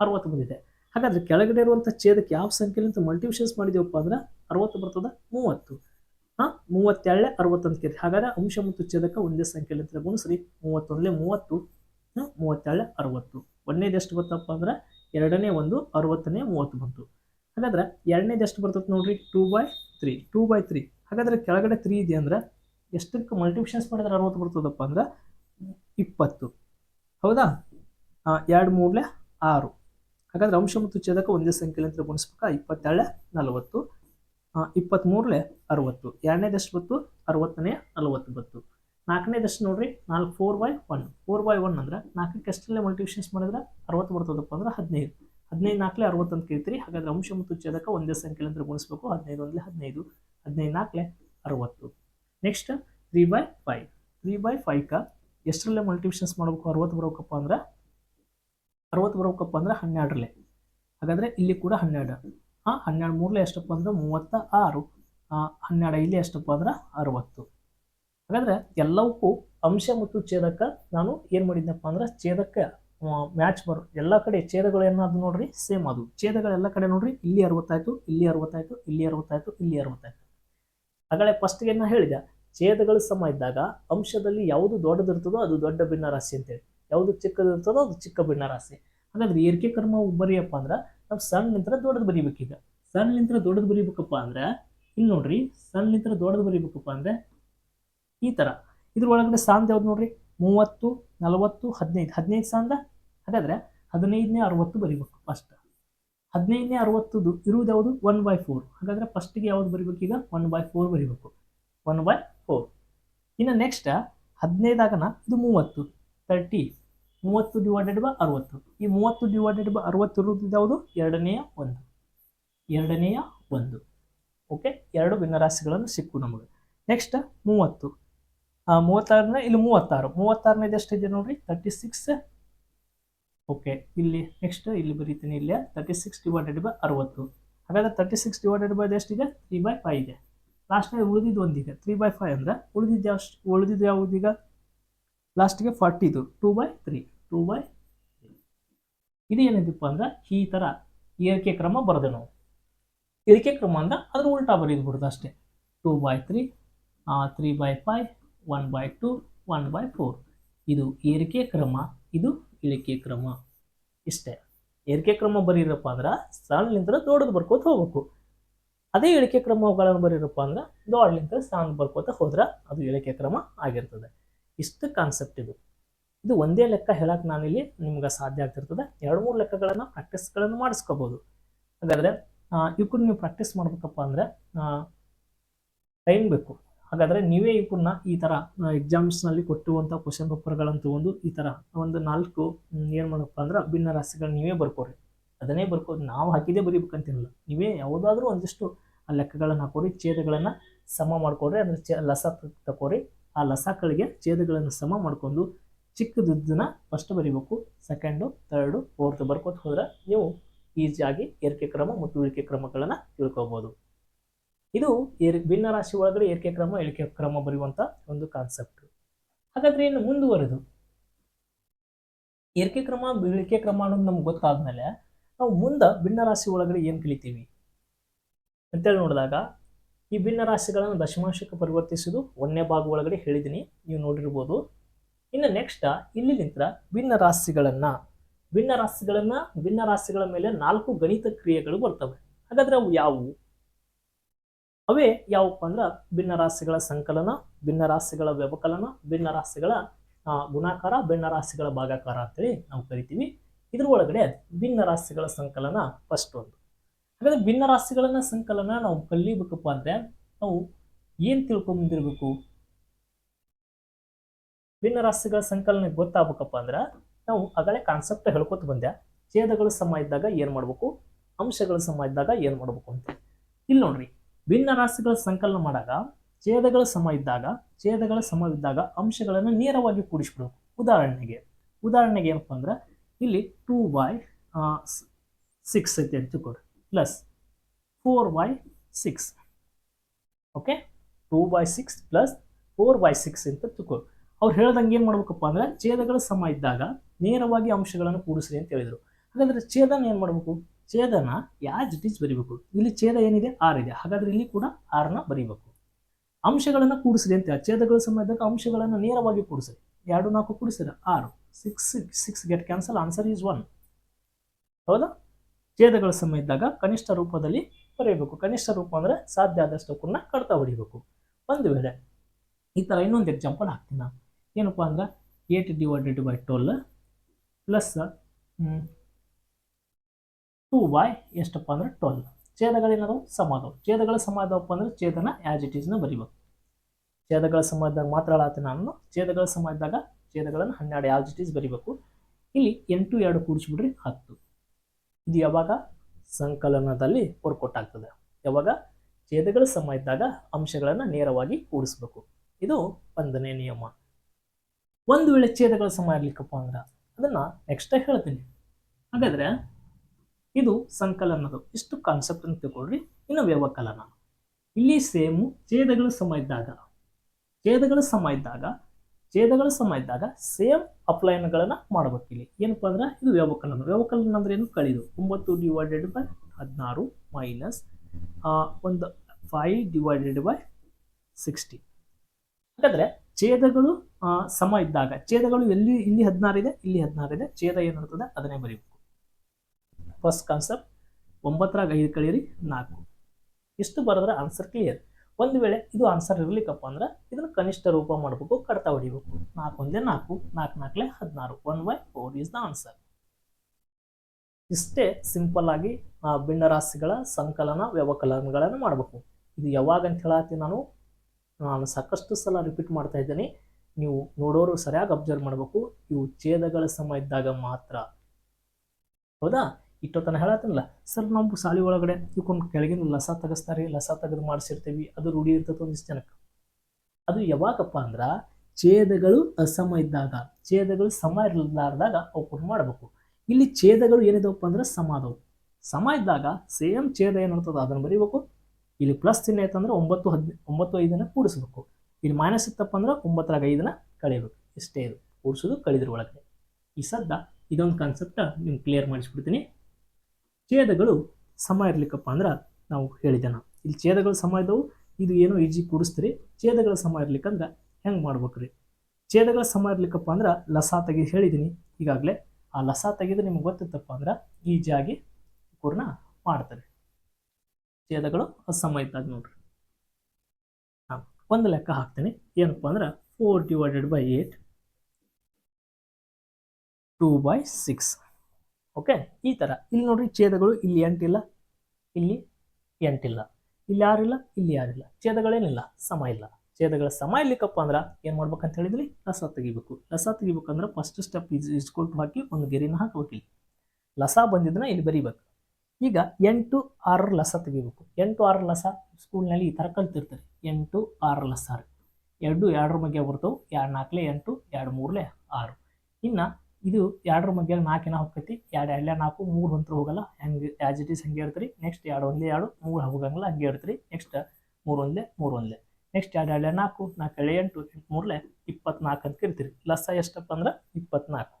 A: ಅರವತ್ತು ಬಂದಿದೆ. ಹಾಗಾದ್ರೆ ಕೆಳಗಡೆ ಇರುವಂಥ ಛೇದಕ್ಕೆ ಯಾವ ಸಂಖ್ಯೆಲಿಂದ ಮಲ್ಟಿವಿಷನ್ಸ್ ಮಾಡಿದೆವಪ್ಪ ಅಂದ್ರೆ ಅರವತ್ತು ಬರ್ತದೆ? ಮೂವತ್ತು. ಹಾಂ? ಮೂವತ್ತೆರಡೇ ಅರವತ್ತೊಂದು ಹಾಗಾದ್ರೆ ಅಂಶ ಮತ್ತು ಛೇದಕ ಒಂದೇ ಸಂಖ್ಯೆಲಿಂದ ಗುಣಿಸ್ರಿ ಮೂವತ್ತೊಂದಲೇ ಮೂವತ್ತು ಮೂವತ್ತೆರಡು ಅರವತ್ತು. ಒಂದನೇದು ಎಷ್ಟು ಬರ್ತಪ್ಪ ಅಂದ್ರೆ ಎರಡನೇ ಒಂದು, ಅರವತ್ತನೇ ಮೂವತ್ತು ಬಂತು. ಹಾಗಾದ್ರೆ ಎರಡನೇದು ಎಷ್ಟು ಬರ್ತದೆ ನೋಡ್ರಿ? Two by three two by three ಹಾಗಾದ್ರೆ ಕೆಳಗಡೆ ತ್ರೀ ಇದೆ ಅಂದ್ರೆ ಎಷ್ಟಕ್ಕೆ ಮಲ್ಟಿಪ್ಷನ್ಸ್ ಮಾಡಿದ್ರೆ ಅರವತ್ತು ಬರ್ತದಪ್ಪ ಅಂದ್ರೆ ಇಪ್ಪತ್ತು. ಹೌದಾ? ಎರಡು ಮೂರಲೆ ಆರು. ಹಾಗಾದ್ರೆ ಅಂಶ ಮತ್ತು ಛೇದಕ ಒಂದೇ ಸಂಖ್ಯೆಲಿಂದ ಗುಣಿಸ್ಬೇಕಾ ಇಪ್ಪತ್ತೆರಡು ನಲವತ್ತು. ಇಪ್ಪತ್ತ್ಮೂರಲೆ ಅರವತ್ತು, ಎರಡನೇ ದಶ ಬತ್ತು, ಅರವತ್ತನೇ ನಲವತ್ತು ನಾಲ್ಕನೇ ದಶ್ ನೋಡ್ರಿ, ನಾಲ್ಕು four by one four by one ಅಂದ್ರೆ ನಾಲ್ಕಕ್ಕೆ ಎಷ್ಟರಲ್ಲೇ ಮಲ್ಟಿಪ್ಲಿಕೇಶನ್ಸ್ ಮಾಡಿದ್ರೆ? ಅರವತ್ತು ಬರ್ತದಪ್ಪ ಅಂದ್ರೆ ಹದಿನೈದು. ಹದಿನೈದು ನಾಲ್ಕಲೆ ಅರವತ್ತು ಅಂತ ಕೇಳ್ತೀರಿ. ಹಾಗಾದ್ರೆ ಅಂಶ ಮತ್ತು ಛೇದಕ ಒಂದೇ ಸಂಖ್ಯೆ ಅಂದ್ರೆ ಗುಣಿಸ್ಬೇಕು. ಹದಿನೈದು ಒಂದಲೇ ಹದಿನೈದು. ಹದಿನೈದು ನಾಲ್ಕಲೆ ಅರವತ್ತು. Next three by five three by ಫೈವ್ಕ ಎಷ್ಟರಲ್ಲೇ ಮಲ್ಟಿಪ್ಲಿಕೇಶನ್ಸ್ ಮಾಡಬೇಕು? ಅರವತ್ತು ಬರೋಕಪ್ಪ ಅಂದ್ರೆ, ಅರವತ್ತು ಬರೋಕಪ್ಪ ಅಂದ್ರೆ ಹನ್ನೆರಡರಲ್ಲೇ. ಹಾಗಾದ್ರೆ ಇಲ್ಲಿ ಕೂಡ ಹನ್ನೆರಡು. ಹನ್ನೆರಡು ಮೂರಲೇ ಎಷ್ಟಪ್ಪ ಅಂದ್ರೆ ಮೂವತ್ತ ಆರು ಹನ್ನೆರಡು ಇಲ್ಲಿ ಎಷ್ಟಪ್ಪ ಅಂದ್ರೆ ಅರವತ್ತು. ಹಾಗಾದ್ರೆ ಎಲ್ಲವಕ್ಕೂ ಅಂಶ ಮತ್ತು ಛೇದಕ ನಾನು ಏನು ಮಾಡಿದ್ನಪ್ಪ ಅಂದ್ರೆ ಛೇದಕ್ಕೆ ಮ್ಯಾಚ್ ಬರೋ ಎಲ್ಲ ಕಡೆ ಛೇದಗಳು ಏನಾದ್ರು ನೋಡ್ರಿ ಸೇಮ್ ಅದು. ಛೇದಗಳು ಎಲ್ಲ ಕಡೆ ನೋಡ್ರಿ, ಇಲ್ಲಿ ಅರವತ್ತಾಯ್ತು ಇಲ್ಲಿ ಅರವತ್ತಾಯ್ತು ಇಲ್ಲಿ ಅರವತ್ತಾಯ್ತು ಇಲ್ಲಿ ಅರವತ್ತಾಯ್ತು. ಹಾಗಾದ್ರೆ ಫಸ್ಟ್ಗೆ ನಾನು ಹೇಳಿದೆ, ಛೇದಗಳು ಸಮ ಇದ್ದಾಗ ಅಂಶದಲ್ಲಿ ಯಾವುದು ದೊಡ್ಡದಿರ್ತದೋ ಅದು ದೊಡ್ಡ ಭಿನ್ನರಾಶಿ ಅಂತೇಳಿ. ಯಾವುದು ಚಿಕ್ಕದಿರ್ತದೋ ಅದು ಚಿಕ್ಕ ಭಿನ್ನರಾಶಿ ಹಾಗಾದ್ರೆ ಏರಿಕೆ ಕರ್ಮ ಬರೆಯಪ್ಪ ಅಂದ್ರೆ ನಾವು ಸಣ್ಣಲಿಂತ್ರ ದೊಡ್ಡದು ಬರೀಬೇಕೀಗ ಸಣ್ಣಲಿಂತ್ರ ದೊಡ್ಡದು ಬರೀಬೇಕಪ್ಪ ಅಂದ್ರೆ ಇಲ್ಲಿ ನೋಡ್ರಿ ಸಣ್ಣಲಿಂತ್ರ ದೊಡ್ಡದು ಬರೀಬೇಕಪ್ಪ ಅಂದ್ರೆ ಈ ಥರ ಇದ್ರ ಒಳಗಡೆ ಸಾಂದ್ ಯಾವ್ದು ನೋಡ್ರಿ? ಮೂವತ್ತು, ನಲವತ್ತು, ಹದಿನೈದು. ಹದಿನೈದು ಸಾಂದ? ಹಾಗಾದ್ರೆ ಹದಿನೈದನೇ ಅರವತ್ತು ಬರೀಬೇಕು ಫಸ್ಟ್ ಹದಿನೈದನೇ ಅರವತ್ತದು ಇರುವುದು ಯಾವುದು? One by four. ಹಾಗಾದ್ರೆ ಫಸ್ಟಿಗೆ ಯಾವ್ದು ಬರಿಬೇಕು ಈಗ? ಒನ್ ಬೈ ಫೋರ್ ಬರೀಬೇಕು. One by four. ಇನ್ನು ನೆಕ್ಸ್ಟ್ ಹದಿನೈದಾಗನ ಇದು ಮೂವತ್ತು. ತರ್ಟಿ ಮೂವತ್ತು ಡಿವೈಡೆಡ್ ಬೈ ಅರವತ್ತು. ಈ ಮೂವತ್ತು ಡಿವೈಡೆಡ್ ಬೈ ಅರವತ್ತು ಇರುವುದು ಯಾವುದು? ಎರಡನೆಯ ಒಂದು. ಎರಡನೆಯ ಒಂದು. ಓಕೆ ಎರಡು ಭಿನ್ನರಾಶಿಗಳನ್ನು ಸಿಕ್ಕು ನಮಗೆ. ನೆಕ್ಸ್ಟ್ ಮೂವತ್ತು. ಮೂವತ್ತಾರನೇ ಇಲ್ಲಿ ಮೂವತ್ತಾರು. ಮೂವತ್ತಾರನೇದು ಎಷ್ಟಿದೆ ನೋಡ್ರಿ? ತರ್ಟಿ ಸಿಕ್ಸ್ ಓಕೆ ಇಲ್ಲಿ ನೆಕ್ಸ್ಟ್ ಇಲ್ಲಿ ಬರೀತೀನಿ ಇಲ್ಲಿ. ತರ್ಟಿ ಸಿಕ್ಸ್ ಡಿವೈಡೆಡ್ ಬೈ ಅರವತ್ತು. ಹಾಗಾದ್ರೆ ತರ್ಟಿ ಸಿಕ್ಸ್ ಡಿವೈಡೆಡ್ ಬೈ ಎಷ್ಟಿದೆ? ತ್ರೀ ಬೈ ಫೈ ಇದೆ. ಲಾಸ್ಟ್ನೇ ಉಳಿದಿದ್ದು ಒಂದಿದೆ ತ್ರೀ ಬೈ ಫೈವ್ ಅಂದರೆ ಉಳಿದಿದ್ದು ಯಾವ ಉಳಿದಿದ್ದು ಯಾವುದೀಗ ಲಾಸ್ಟಿಗೆ ಫಾರ್ಟಿದು two by three two by ಇದು ಏನಿದಪ್ಪ ಅಂದ್ರೆ ಈ ಥರ ಏರಿಕೆ ಕ್ರಮ ಬರೆದೆ ನಾವು. ಏರಿಕೆ ಕ್ರಮ ಅಂದ್ರೆ ಅದ್ರ ಉಲ್ಟಾ ಬರೀದು ಅಷ್ಟೇ. Two by three three by five one by two one by four ಇದು ಏರಿಕೆ ಕ್ರಮ, ಇದು ಇಳಿಕೆ ಕ್ರಮ ಇಷ್ಟೇ. ಏರಿಕೆ ಕ್ರಮ ಬರೀರಪ್ಪ ಅಂದ್ರೆ ಸಣ್ಣಲಿಂದ ದೊಡ್ಡದು ಬರ್ಕೋತ ಹೋಗ್ಬೇಕು. ಅದೇ ಇಳಿಕೆ ಕ್ರಮಗಳನ್ನು ಬರೀರಪ್ಪ ಅಂದ್ರೆ ದೊಡ್ಡಲಿಂದ ಸಣ್ಣ ಬರ್ಕೋತ ಹೋದ್ರೆ ಅದು ಇಳಿಕೆ ಕ್ರಮ ಆಗಿರ್ತದೆ. ಇಷ್ಟು ಕಾನ್ಸೆಪ್ಟ್ ಇದು. ಇದು ಒಂದೇ ಲೆಕ್ಕ ಹೇಳಕ್ಕೆ ನಾನಿಲ್ಲಿ ನಿಮ್ಗೆ ಸಾಧ್ಯ ಆಗ್ತಿರ್ತದೆ. ಎರಡು ಮೂರು ಲೆಕ್ಕಗಳನ್ನು ಪ್ರಾಕ್ಟೀಸ್ಗಳನ್ನು ಮಾಡಿಸ್ಕೋಬೋದು. ಹಾಗಾದರೆ ಕೂಡ ನೀವು ಪ್ರಾಕ್ಟೀಸ್ ಮಾಡ್ಬೇಕಪ್ಪ ಅಂದರೆ ಟೈಮ್ ಬೇಕು. ಹಾಗಾದರೆ ನೀವೇ ಇವನ್ನ ಈ ಥರ ಎಕ್ಸಾಮ್ಸ್ನಲ್ಲಿ ಕೊಟ್ಟಿರುವಂಥ ಕ್ವಶನ್ ಪೇಪರ್ಗಳನ್ನು ತೊಗೊಂಡು ಈ ಥರ ಒಂದು ನಾಲ್ಕು ಏನು ಮಾಡಪ್ಪ ಅಂದ್ರೆ ಭಿನ್ನ ರಾಶಿಗಳು ನೀವೇ ಬರ್ಕೋರಿ ಅದನ್ನೇ ಬರ್ಕೋ ನಾವು ಹಾಕಿದೇ ಬರೀಬೇಕಂತೇನಿಲ್ಲ ನೀವೇ ಯಾವುದಾದ್ರೂ ಒಂದಿಷ್ಟು ಲೆಕ್ಕಗಳನ್ನು ಹಾಕೋರಿ ಛೇದಗಳನ್ನು ಸಮ ಮಾಡ್ಕೊಡ್ರಿ ಅದ್ರ ಚೇ ಲಸ ತಗೋರಿ ಆ ಲಸಾಕಳಿಗೆ ಛೇದಗಳನ್ನು ಸಮ ಮಾಡಿಕೊಂಡು ಚಿಕ್ಕದನ್ನ ಫಸ್ಟ್ ಬರಿಬೇಕು ಸೆಕೆಂಡು ತರ್ಡು ಫೋರ್ತ್ ಬರ್ಕೋತ ಹೋದ್ರೆ ನೀವು ಈಸಿಯಾಗಿ ಏರಿಕೆ ಕ್ರಮ ಮತ್ತು ಇಳಿಕೆ ಕ್ರಮಗಳನ್ನು ತಿಳ್ಕೊಬೋದು. ಇದು ಏರ್, ಭಿನ್ನ ರಾಶಿ ಒಳಗಡೆ ಏರಿಕೆ ಕ್ರಮ, ಇಳಿಕೆ ಕ್ರಮ ಬರೆಯುವಂಥ ಒಂದು ಕಾನ್ಸೆಪ್ಟ್ ಹಾಗಾದ್ರೆ ಇನ್ನು ಮುಂದುವರೆದು. ಏರಿಕೆ ಕ್ರಮ, ಇಳಿಕೆ ಕ್ರಮ ಅನ್ನೋದು ನಮ್ಗೆ ಗೊತ್ತಾದ್ಮೇಲೆ ನಾವು ಮುಂದೆ ಭಿನ್ನ ರಾಶಿ ಒಳಗಡೆ ಏನು ಕಲಿತೀವಿ? ಅಂತೇಳಿ ನೋಡಿದಾಗ ಈ ರಾಶಿಗಳನ್ನು ದಶಮಾಂಶಕ್ಕೆ ಪರಿವರ್ತಿಸುವುದು ಒಂದನೇ ಭಾಗ ಒಳಗಡೆ ಹೇಳಿದ್ದೀನಿ. ನೀವು ನೋಡಿರ್ಬೋದು. ಇನ್ನು ನೆಕ್ಸ್ಟ್ ಇಲ್ಲಿ ನಿಂತರ ಭಿನ್ನ ರಾಶಿಗಳನ್ನು. ಭಿನ್ನ ರಾಶಿಗಳನ್ನು, ಭಿನ್ನ ರಾಶಿಗಳ ಮೇಲೆ ನಾಲ್ಕು ಗಣಿತ ಕ್ರಿಯೆಗಳು ಬರ್ತವೆ. ಹಾಗಾದ್ರೆ ಅವು ಯಾವುವು? ಅವೇ ಯಾವಪ್ಪ ಅಂದ್ರೆ ಭಿನ್ನ ರಾಶಿಗಳ ಸಂಕಲನ, ಭಿನ್ನ ರಾಶಿಗಳ ವ್ಯವಕಲನ, ಭಿನ್ನ ರಾಶಿಗಳ ಗುಣಾಕಾರ, ಭಿನ್ನ ರಾಶಿಗಳ ಭಾಗಾಕಾರ ಅಂತೇಳಿ ನಾವು ಕರಿತೀವಿ. ಇದ್ರ ಒಳಗಡೆ ಭಿನ್ನ ರಾಶಿಗಳ ಸಂಕಲನ ಫಸ್ಟ್ ಒಂದು. ಹಾಗಾದ್ರೆ ಭಿನ್ನ ರಾಶಿಗಳನ್ನ ಸಂಕಲನ ನಾವು ಕಲಿಬೇಕಪ್ಪ ಅಂದ್ರೆ ನಾವು ಏನ್ ತಿಳ್ಕೊಂಬಂದಿರ್ಬೇಕು? ಭಿನ್ನ ರಾಶಿಗಳ ಸಂಕಲನ ಗೊತ್ತಾಗಬೇಕಪ್ಪ ಅಂದ್ರೆ ನಾವು ಆಗಲೇ ಕಾನ್ಸೆಪ್ಟ್ ಹೇಳ್ಕೊತ ಬಂದೆ. ಛೇದಗಳು ಸಮ ಇದ್ದಾಗ ಏನ್ ಮಾಡ್ಬೇಕು? ಅಂಶಗಳು ಸಮ ಇದ್ದಾಗ ಏನ್ ಮಾಡ್ಬೇಕು ಅಂತ. ಇಲ್ಲಿ ನೋಡ್ರಿ ಭಿನ್ನ ರಾಶಿಗಳ ಸಂಕಲನ ಮಾಡಾಗ ಛೇದಗಳ ಸಮ ಇದ್ದಾಗ, ಛೇದಗಳ ಇದ್ದಾಗ ಅಂಶಗಳನ್ನು ನೇರವಾಗಿ ಕೂಡಿಸ್ಬಿಡ್ಬೇಕು ಉದಾಹರಣೆಗೆ ಉದಾಹರಣೆಗೆ ಏನಪ್ಪ ಅಂದ್ರೆ ಇಲ್ಲಿ ಟೂ ಬೈ ಸಿಕ್ಸ್ ಐತೆ ಅಂತ ತಿಳ್ಕೊಡ್ರಿ plus four by six okay two by six plus four by six ಅಂತ ತಿಳ್ಕೊಳ್ರಿ ಅವ್ರು ಹೇಳ್ದಂಗೆ ಏನು ಮಾಡ್ಬೇಕಪ್ಪ ಅಂದ್ರೆ ಛೇದಗಳ ಸಮ ಇದ್ದಾಗ ನೇರವಾಗಿ ಅಂಶಗಳನ್ನು ಕೂಡಿಸ್ರಿ ಅಂತ ಹೇಳಿದರು. ಹಾಗಾದ್ರೆ ಛೇದನ ಏನು ಮಾಡಬೇಕು? ಛೇದನ ಯಾಸ್ ಇಟ್ ಈಸ್ ಬರಿಬೇಕು. ಇಲ್ಲಿ ಛೇದ ಏನಿದೆ? ಆರ್ ಇದೆ. ಹಾಗಾದ್ರೆ ಇಲ್ಲಿ ಕೂಡ ಆರ್ನ ಬರಿಬೇಕು. ಅಂಶಗಳನ್ನು ಕೂಡಿಸ್ರಿ ಅಂತ ಛೇದಗಳ ಸಮ ಇದ್ದಾಗ ಅಂಶಗಳನ್ನು ನೇರವಾಗಿ ಕೂಡಿಸ್ರಿ. ಎರಡು ನಾಲ್ಕು ಕೂಡಿಸಿರ. ಆರು. Six six get cancel answer is one ಹೌದಾ? ಛೇದಗಳ ಸಮ ಇದ್ದಾಗ ಕನಿಷ್ಠ ರೂಪದಲ್ಲಿ ಬರೆಯಬೇಕು. ಕನಿಷ್ಠ ರೂಪ ಅಂದರೆ ಸಾಧ್ಯ ಆದಷ್ಟು ಕೂಡ ಕಡ್ತಾ ಹೊಡಿಬೇಕು. ಒಂದು ವೇಳೆ ಈ ಥರ ಇನ್ನೊಂದು ಎಕ್ಸಾಂಪಲ್ ಹಾಕ್ತೀನಿ ನಾನು. ಏನಪ್ಪ ಅಂದ್ರೆ eight divided by twelve plus two by ಎಷ್ಟಪ್ಪ ಅಂದ್ರೆ ಟ್ವೆಲ್ ಛೇದಗಳೇನದವು? ಸಮ ಛೇದಗಳ ಸಮ ಅಂದ್ರೆ ಛೇದನ ಆಸ್ ಇಟ್ ಈಸ್ನ ಬರಿಬೇಕು. ಛೇದಗಳ ಸಮ ಇದ್ದಾಗ ಮಾತ್ರ ನಾನು. ಛೇದಗಳ ಸಮ ಇದ್ದಾಗ ಛೇದಗಳನ್ನು ಹನ್ನೆರಡು ಆ್ಯಸ್ ಇಟ್ ಈಸ್ ಬರಿಬೇಕು. ಇಲ್ಲಿ ಎಂಟು ಎರಡು ಕೂಡಿಸ್ಬಿಡ್ರಿ ಹತ್ತು. ಇದು ಯಾವಾಗ? ಸಂಕಲನದಲ್ಲಿ ವರ್ಕೌಟ್ ಯಾವಾಗ? ಛೇದಗಳ ಸಮ ಇದ್ದಾಗ ಅಂಶಗಳನ್ನು ನೇರವಾಗಿ ಕೂಡಿಸ್ಬೇಕು. ಇದು ಒಂದನೇ ನಿಯಮ. ಒಂದು ವೇಳೆ ಛೇದಗಳ ಸಮ ಇರ್ಲಿಕ್ಕಪ್ಪ ಅಂದ್ರೆ ಅದನ್ನ ನೆಕ್ಸ್ಟ್ ಹೇಳ್ತೀನಿ. ಹಾಗಾದ್ರೆ ಇದು ಸಂಕಲನದು. ಇಷ್ಟು ಕಾನ್ಸೆಪ್ಟ್ ಅಂತ ತಿಳ್ಕೊಳ್ರಿ. ಇನ್ನು ವ್ಯವಕಲನ. ಇಲ್ಲಿ ಸೇಮು ಛೇದಗಳ ಸಮ ಇದ್ದಾಗ. ಛೇದಗಳ ಸಮ ಇದ್ದಾಗ ಛೇದಗಳ ಸಮ ಇದ್ದಾಗ ಸೇಮ್ ಅಪ್ಲೈನ್ಗಳನ್ನು ಮಾಡಬೇಕು ಇಲ್ಲಿ. ಏನಪ್ಪ ಅಂದ್ರೆ ಇದು ವ್ಯವಕಲನ. ವ್ಯವಕಲನ ಅಂದ್ರೆ ಏನು? ಕಳಿದು. ಒಂಬತ್ತು ಡಿವೈಡೆಡ್ ಬೈ ಹದಿನಾರು ಮೈನಸ್ ಒಂದು ಫೈವ್ ಡಿವೈಡೆಡ್ ಬೈ ಸಿಕ್ಸ್ಟಿ ಹಾಗಾದ್ರೆ ಛೇದಗಳು ಸಮ ಇದ್ದಾಗ, ಛೇದಗಳು ಎಲ್ಲಿ, ಇಲ್ಲಿ ಹದಿನಾರು ಇದೆ, ಇಲ್ಲಿ ಹದಿನಾರು ಇದೆ. ಛೇದ ಏನಿರ್ತದೆ ಅದನ್ನೇ ಬರೀಬೇಕು. ಫಸ್ಟ್ ಕಾನ್ಸೆಪ್ಟ್ ಒಂಬತ್ತರಾಗ ಐದು ಕಳೀರಿ ನಾಲ್ಕು. ಇಷ್ಟು ಬರೆದ್ರೆ ಆನ್ಸರ್ ಕ್ಲಿಯರ್ ಒಂದು ವೇಳೆ ಇದು ಆನ್ಸರ್ ಇರಲಿಕ್ಕಪ್ಪ ಅಂದ್ರೆ ಇದನ್ನು ಕನಿಷ್ಠ ರೂಪ ಮಾಡಬೇಕು, ಕಡತ ಹೊಡಿಬೇಕು. ನಾಲ್ಕು ಒಂದೇ ನಾಲ್ಕು ನಾಲ್ಕು ನಾಲ್ಕಲೆ ಹದಿನಾರು. One by four is the answer ಇಷ್ಟೇ ಸಿಂಪಲ್ ಆಗಿ ಭಿನ್ನರಾಶಿಗಳ ಸಂಕಲನ, ವ್ಯವಕಲನಗಳನ್ನು ಮಾಡಬೇಕು. ಇದು ಯಾವಾಗ ಅಂತ ಹೇಳತ್ತೀನಿ ನಾನು ನಾನು ಸಾಕಷ್ಟು ಸಲ ರಿಪೀಟ್ ಮಾಡ್ತಾ ಇದ್ದೀನಿ. ನೀವು ನೋಡೋರು ಸರಿಯಾಗಿ ಅಬ್ಸರ್ವ್ ಮಾಡಬೇಕು. ಇವು ಛೇದಗಳ ಸಮ ಇದ್ದಾಗ ಮಾತ್ರ. ಹೌದಾ? ಇಷ್ಟೊತ್ತನ ಹೇಳತ್ತಲ್ಲ ಸರ್, ನಾವು ಸಾಲಿ ಒಳಗಡೆ ಇವ್ಕೊಂಡು ಕೆಳಗಿನ ಲಸ ತೆಗಿಸ್ತಾರೆ, ಲಸ ತೆಗೆದು ಮಾಡಿಸಿರ್ತೀವಿ, ಅದು ರೂಢಿ ಇರ್ತದೆ ಒಂದಿಷ್ಟು ಜನಕ್ಕೆ? ಅದು ಯಾವಾಗಪ್ಪ ಅಂದ್ರೆ, ಛೇದಗಳು ಅಸಮ ಇದ್ದಾಗ, ಛೇದಗಳು ಸಮ ಇರಲಾರ್ದಾಗ ಅವಕ್ಕನ್ನು ಮಾಡಬೇಕು. ಇಲ್ಲಿ ಛೇದಗಳು ಏನಿದಾವಪ್ಪ ಅಂದ್ರೆ ಸಮ ಅದಾವು. ಸಮ ಇದ್ದಾಗ ಸೇಮ್ ಛೇದ ಏನಿರ್ತದೆ ಅದನ್ನು ಬರೀಬೇಕು. ಇಲ್ಲಿ ಪ್ಲಸ್ ಚಿಹ್ನೆ ಅಂದ್ರೆ ಒಂಬತ್ತು ಹದ್ ಒಂಬತ್ತು ಐದನ್ನ ಕೂಡಿಸ್ಬೇಕು. ಇಲ್ಲಿ ಮೈನಸ್ ಇತ್ತಪ್ಪ ಅಂದ್ರೆ ಒಂಬತ್ತರಾಗ ಐದನ್ನ ಕಳಿಬೇಕು ಇಷ್ಟೇ ಇದು. ಕೂಡಿಸೋದು ಕಳಿದ್ರ ಒಳಗಡೆ ಈ ಸದ್ದ ಇದೊಂದು ಕಾನ್ಸೆಪ್ಟ್ ನಿಮ್ಗೆ ಕ್ಲಿಯರ್ ಮಾಡಿಸ್ಬಿಡ್ತೀನಿ ಛೇದಗಳು ಸಮ ಇರ್ಲಿಕ್ಕಪ್ಪ ಅಂದ್ರೆ ನಾವು ಹೇಳಿದೆ ನಾವು ಇಲ್ಲಿ ಛೇದಗಳು ಸಮ ಇದ್ದವು, ಇದು ಏನೋ ಈಜಿ ಕೂಡಿಸ್ತೀರಿ? ಛೇದಗಳ ಸಮ ಇರ್ಲಿಕ್ಕಂದ್ರೆ ಹೆಂಗೆ ಮಾಡ್ಬೇಕ್ರಿ? ಛೇದಗಳ ಸಮ ಇರ್ಲಿಕ್ಕಪ್ಪ ಅಂದ್ರೆ ಲಸಾ ತೆಗೆದು ಹೇಳಿದ್ದೀನಿ ಈಗಾಗಲೇ ಆ ಲಸಾ ತೆಗೆದು ನಿಮ್ಗೆ ಗೊತ್ತಿತ್ತಪ್ಪ ಅಂದ್ರೆ ಈಜಿಯಾಗಿ ಪೂರ್ಣ ಮಾಡ್ತಾರೆ. ಛೇದಗಳು ಅಸಮ ಇದ್ದಾಗ ನೋಡ್ರಿ. ಒಂದು ಲೆಕ್ಕ ಹಾಕ್ತೀನಿ. ಏನಪ್ಪ ಅಂದ್ರೆ four divided by eight two by six okay ಈ ಥರ ಇಲ್ಲಿ ನೋಡ್ರಿ ಛೇದಗಳು ಇಲ್ಲಿ ಎಂಟಿಲ್ಲ ಇಲ್ಲಿ ಎಂಟಿಲ್ಲ. ಇಲ್ಲಿ ಯಾರಿಲ್ಲ ಇಲ್ಲಿ ಯಾರಿಲ್ಲ ಛೇದಗಳೇನಿಲ್ಲ? ಸಮ ಇಲ್ಲ. ಛೇದಗಳ ಸಮ ಇಲ್ಲಿಕಪ್ಪ ಅಂದ್ರೆ ಏನು ಮಾಡ್ಬೇಕಂತ ಹೇಳಿದ್ರಿ? ಲಸ ತೆಗಿಬೇಕು. ಲಸ ತೆಗಿಬೇಕಂದ್ರೆ ಫಸ್ಟ್ ಸ್ಟೆಪ್ ಇಸ್ ಇಸ್ಕೊಲ್ ಟು ಹಾಕಿ ಒಂದು ಗೆರಿನ ಹಾಕ್ಬೇಕು ಇಲ್ಲಿ. ಲಸ ಬಂದಿದ್ದನ್ನ ಇಲ್ಲಿ ಬರಿಬೇಕು. ಈಗ ಎಂಟು ಆರರ ಲಸ ತೆಗಿಬೇಕು. ಎಂಟು ಆರರ ಲಸ ಸ್ಕೂಲ್ನಲ್ಲಿ ಈ ಥರ ಕಲ್ತಿರ್ತಾರೆ. ಎಂಟು ಆರರ ಲಸ ಎರಡು ಎರಡರ ಬಗ್ಗೆ ಬರ್ತವೆ. ಎರಡು ನಾಲ್ಕಲೆ ಎಂಟು, ಎರಡು ಮೂರಲೆ ಆರು. ಇನ್ನು ಇದು ಎರಡರ ಮಗ್ಗೆ ನಾಲ್ಕಿನ ಹೋಗ್ತೈತಿ. ಎರಡು, ಎರಡಲೆ ನಾಲ್ಕು, ಮೂರು ಹೊಂತ್ರ ಹೋಗಲ್ಲ. ಹೆಂಗೆ ಆ್ಯಸ್ ಇಟ್ ಈಸ್ ಹಂಗೆ ಇರ್ತೀರಿ. ನೆಕ್ಸ್ಟ್ ಎರಡು ಒಂದೇ ಎರಡು, ಮೂರು ಹೋಗಂಗಿಲ್ಲ, ಹಂಗೆ ಇರ್ತೀರಿ. ನೆಕ್ಸ್ಟ್ ಮೂರು ಒಂದೇ ಮೂರು ಒಂದೇ ನೆಕ್ಸ್ಟ್ ಎರಡು ಎರಡು ನಾಲ್ಕು ನಾಲ್ಕು ಎಳೆ ಎಂಟು ಎಂಟು, ಮೂರಲೆ ಇಪ್ಪತ್ನಾಲ್ಕು ಅಂತ ಇರ್ತೀರಿ. ಲಸ ಎಷ್ಟಪ್ಪ ಅಂದ್ರೆ ಇಪ್ಪತ್ನಾಲ್ಕು.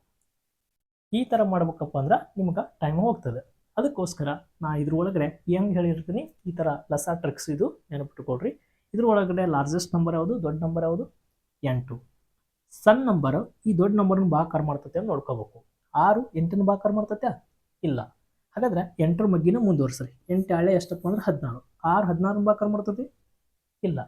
A: ಈ ಥರ ಮಾಡ್ಬೇಕಪ್ಪ ಅಂದ್ರೆ ನಿಮ್ಗೆ ಟೈಮ್ ಹೋಗ್ತದೆ. ಅದಕ್ಕೋಸ್ಕರ ನಾ ಇದ್ರೊಳಗಡೆ ಹೆಂಗೆ ಹೇಳಿರ್ತೀನಿ. ಈ ಥರ ಲಸ ಟ್ರಿಕ್ಸ್ ಇದು ನೆನಪಿಟ್ಕೊಳ್ರಿ. ಇದ್ರೊಳಗಡೆ ಲಾರ್ಜೆಸ್ಟ್ ನಂಬರ್ ಯಾವುದು? ದೊಡ್ಡ ನಂಬರ್ ಯಾವುದು? ಎಂಟು. ಸಣ್ಣ ನಂಬರ್ ಈ ದೊಡ್ಡ ನಂಬರ್ನ ಭಾಕಾರ ಮಾಡ್ತತೆ ಅಂತ ನೋಡ್ಕೋಬೇಕು. ಆರು ಎಂಟನ ಭಾಕಾರ ಮಾಡ್ತತೆ? ಇಲ್ಲ. ಹಾಗಾದ್ರೆ ಎಂಟರ ಮಗ್ಗಿನ ಮುಂದುವರ್ಸ್ರಿ. ಎಂಟು ಹಳೆ ಎಷ್ಟಪ್ಪ ಅಂದ್ರೆ ಹದಿನಾರು. ಆರು ಹದಿನಾರು ಭಾಕಾರ ಮಾಡ್ತತಿ? ಇಲ್ಲ.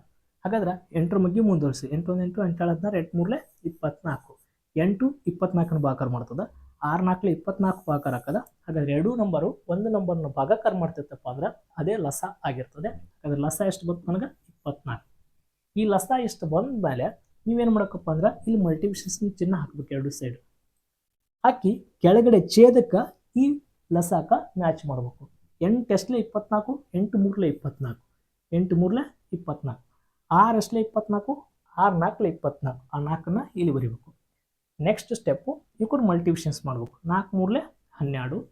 A: ಹಾಗಾದ್ರೆ ಎಂಟರ ಮಗ್ಗಿ ಮುಂದುವರ್ಸಿ. ಎಂಟು ಒಂದು ಎಂಟು ಎಂಟು ಹದಿನಾರು, ಎಂಟು ಮೂರಲೆ ಇಪ್ಪತ್ನಾಲ್ಕು. ಎಂಟು ಇಪ್ಪತ್ನಾಲ್ಕನ ಭಾಕಾರ ಮಾಡ್ತದ? ಆರು ನಾಲ್ಕಲೆ ಇಪ್ಪತ್ನಾಲ್ಕು ಭಾಕಾರ ಹಾಕದ? ಹಾಗಾದ್ರೆ ಎರಡೂ ನಂಬರು ಒಂದು ನಂಬರ್ನ ಭಾಗಾಕಾರ ಮಾಡ್ತಿತ್ತಪ್ಪ ಅಂದ್ರೆ ಅದೇ ಲಸ ಆಗಿರ್ತದೆ. ಹಾಗಾದ್ರೆ ಲಸ ಎಷ್ಟು ಬಂತು ನನಗೆ? ಇಪ್ಪತ್ನಾಲ್ಕು. ಈ ಲಸ ಎಷ್ಟು ಬಂದ ಮೇಲೆ ನೀವೇನು ಮಾಡಕಪ್ಪ ಅಂದ್ರೆ ಇಲ್ಲಿ ಮಲ್ಟಿಪ್ಲಿಕೇಶನ್ ಚಿನ್ನ ಹಾಕ್ಬೇಕು ಎರಡು ಸೈಡ್ ಹಾಕಿ ಕೆಳಗಡೆ ಛೇದಕ್ಕೆ ಈ ಲಸಾಕ ಮ್ಯಾಚ್ ಮಾಡಬೇಕು. ಎಂಟು ಎಷ್ಟಲೆ ಇಪ್ಪತ್ನಾಲ್ಕು, ಎಂಟು ಮೂರಲೆ ಇಪ್ಪತ್ನಾಲ್ಕು, ಎಂಟು ಮೂರಲೆ ಇಪ್ಪತ್ನಾಲ್ಕು, ಆರು ಇಪ್ಪತ್ನಾಲ್ಕು, ಆರು ನಾಲ್ಕಲೆ ಇಪ್ಪತ್ನಾಲ್ಕು, ಆ ನಾಲ್ಕನ್ನ ಇಲ್ಲಿ ಬರಿಬೇಕು. ನೆಕ್ಸ್ಟ್ ಸ್ಟೆಪ್ಪು ಇವ್ರು ಮಲ್ಟಿಪ್ಲಿಕೇಶನ್ಸ್ ಮಾಡಬೇಕು. ನಾಲ್ಕು ಮೂರಲೆ ಹನ್ನೆರಡು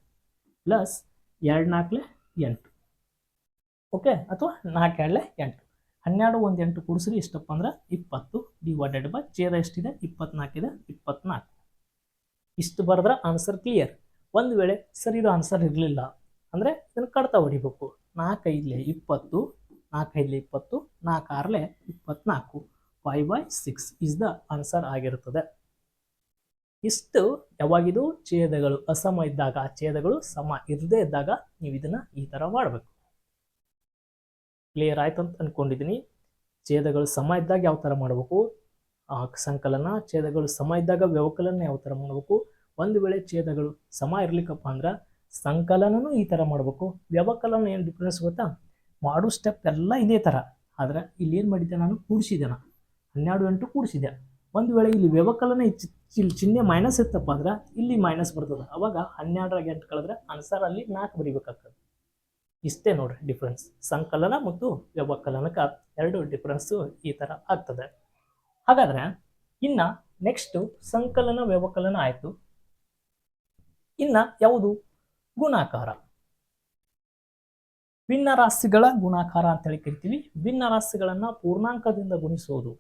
A: ಪ್ಲಸ್ ಎರಡು ನಾಲ್ಕಲೆ ಎಂಟು. ಓಕೆ ಅಥವಾ ನಾಲ್ಕು ಎರಡಲೆ ಎಂಟು. ಹನ್ನೆರಡು ಒಂದು ಎಂಟು ಕೂಡಿಸ್ರಿ, ಎಷ್ಟಪ್ಪ ಅಂದ್ರೆ ಇಪ್ಪತ್ತು ಡಿವೈಡೆಡ್ ಬೈ ಛೇದ ಎಷ್ಟಿದೆ ಇಪ್ಪತ್ನಾಲ್ಕಿದೆ ಇಪ್ಪತ್ನಾಲ್ಕು ಇಷ್ಟು ಬರೆದ್ರೆ ಆನ್ಸರ್ ಕ್ಲಿಯರ್ ಒಂದು ವೇಳೆ ಸರ್ ಇದು ಆನ್ಸರ್ ಇರಲಿಲ್ಲ ಅಂದರೆ ಇದನ್ನು ಕಡ್ತಾ ಹೊಡಿಬೇಕು. ನಾಲ್ಕೈದಲೆ ಇಪ್ಪತ್ತು ನಾಲ್ಕೈದಲೆ ಇಪ್ಪತ್ತು ನಾಲ್ಕು ಆರಲೆ ಇಪ್ಪತ್ನಾಲ್ಕು. Five by six is the answer ಆಗಿರುತ್ತದೆ ಇಷ್ಟು ಯಾವಾಗಿದು ಛೇದಗಳು ಅಸಮ ಇದ್ದಾಗ ಛೇದಗಳು ಸಮ ಇರದೇ ಇದ್ದಾಗ ನೀವು ಇದನ್ನು ಈ ಥರ ಮಾಡಬೇಕು. ಕ್ಲಿಯರ್ ಆಯ್ತು ಅಂತ ಅಂದ್ಕೊಂಡಿದ್ದೀನಿ ಛೇದಗಳು ಸಮ ಇದ್ದಾಗ ಯಾವ ಥರ ಮಾಡಬೇಕು? ಸಂಕಲನ, ಛೇದಗಳು ಸಮ ಇದ್ದಾಗ ವ್ಯವಕಲನ ಯಾವ ಥರ ಮಾಡಬೇಕು? ಒಂದು ವೇಳೆ ಛೇದಗಳು ಸಮ ಇರ್ಲಿಕ್ಕಪ್ಪ ಅಂದ್ರೆ ಸಂಕಲನನೂ ಈ ಥರ ಮಾಡಬೇಕು. ವ್ಯವಕಲನ ಏನು ಡಿಫ್ರೆನ್ಸ್ ಗೊತ್ತಾ? ಮಾಡೋ ಸ್ಟೆಪ್ ಎಲ್ಲ ಇದೇ ಥರ ಆದ್ರೆ ಇಲ್ಲಿ ಏನು ಮಾಡಿದ್ದೆ ನಾನು? ಕೂಡಿಸಿದೆ ನಾನು ಹನ್ನೆರಡು ಎಂಟು ಕೂಡಿಸಿದೆ ಒಂದು ವೇಳೆ ಇಲ್ಲಿ ವ್ಯವಕಲನ ಇಲ್ಲಿ ಚಿಹ್ನೆ ಮೈನಸ್ ಇತ್ತಪ್ಪ ಅಂದ್ರೆ ಇಲ್ಲಿ ಮೈನಸ್ ಬರ್ತದೆ. ಅವಾಗ ಹನ್ನೆರಡರಾಗ ಎಂಟು ಕಳೆದ್ರೆ ಆನ್ಸರ್ ಅಲ್ಲಿ ನಾಲ್ಕು ಬರಿಬೇಕಾಗ್ತದೆ. ಇಷ್ಟೇ ನೋಡ್ರಿ ಡಿಫ್ರೆನ್ಸ್ ಸಂಕಲನ ಮತ್ತು ವ್ಯವಕಲನಕ ಎರಡು ಡಿಫ್ರೆನ್ಸು ಈ ಥರ ಆಗ್ತದೆ. ಹಾಗಾದರೆ ಇನ್ನ ನೆಕ್ಸ್ಟು ಸಂಕಲನ ವ್ಯವಕಲನ ಆಯಿತು. ಇನ್ನ ಯಾವುದು? ಗುಣಾಕಾರ. ಭಿನ್ನರಾಶಿಗಳ ಗುಣಾಕಾರ ಅಂತ ಹೇಳಿ ಕರಿತೀವಿ. ಭಿನ್ನರಾಶಿಗಳನ್ನ ಪೂರ್ಣಾಂಕದಿಂದ ಗುಣಿಸೋದು.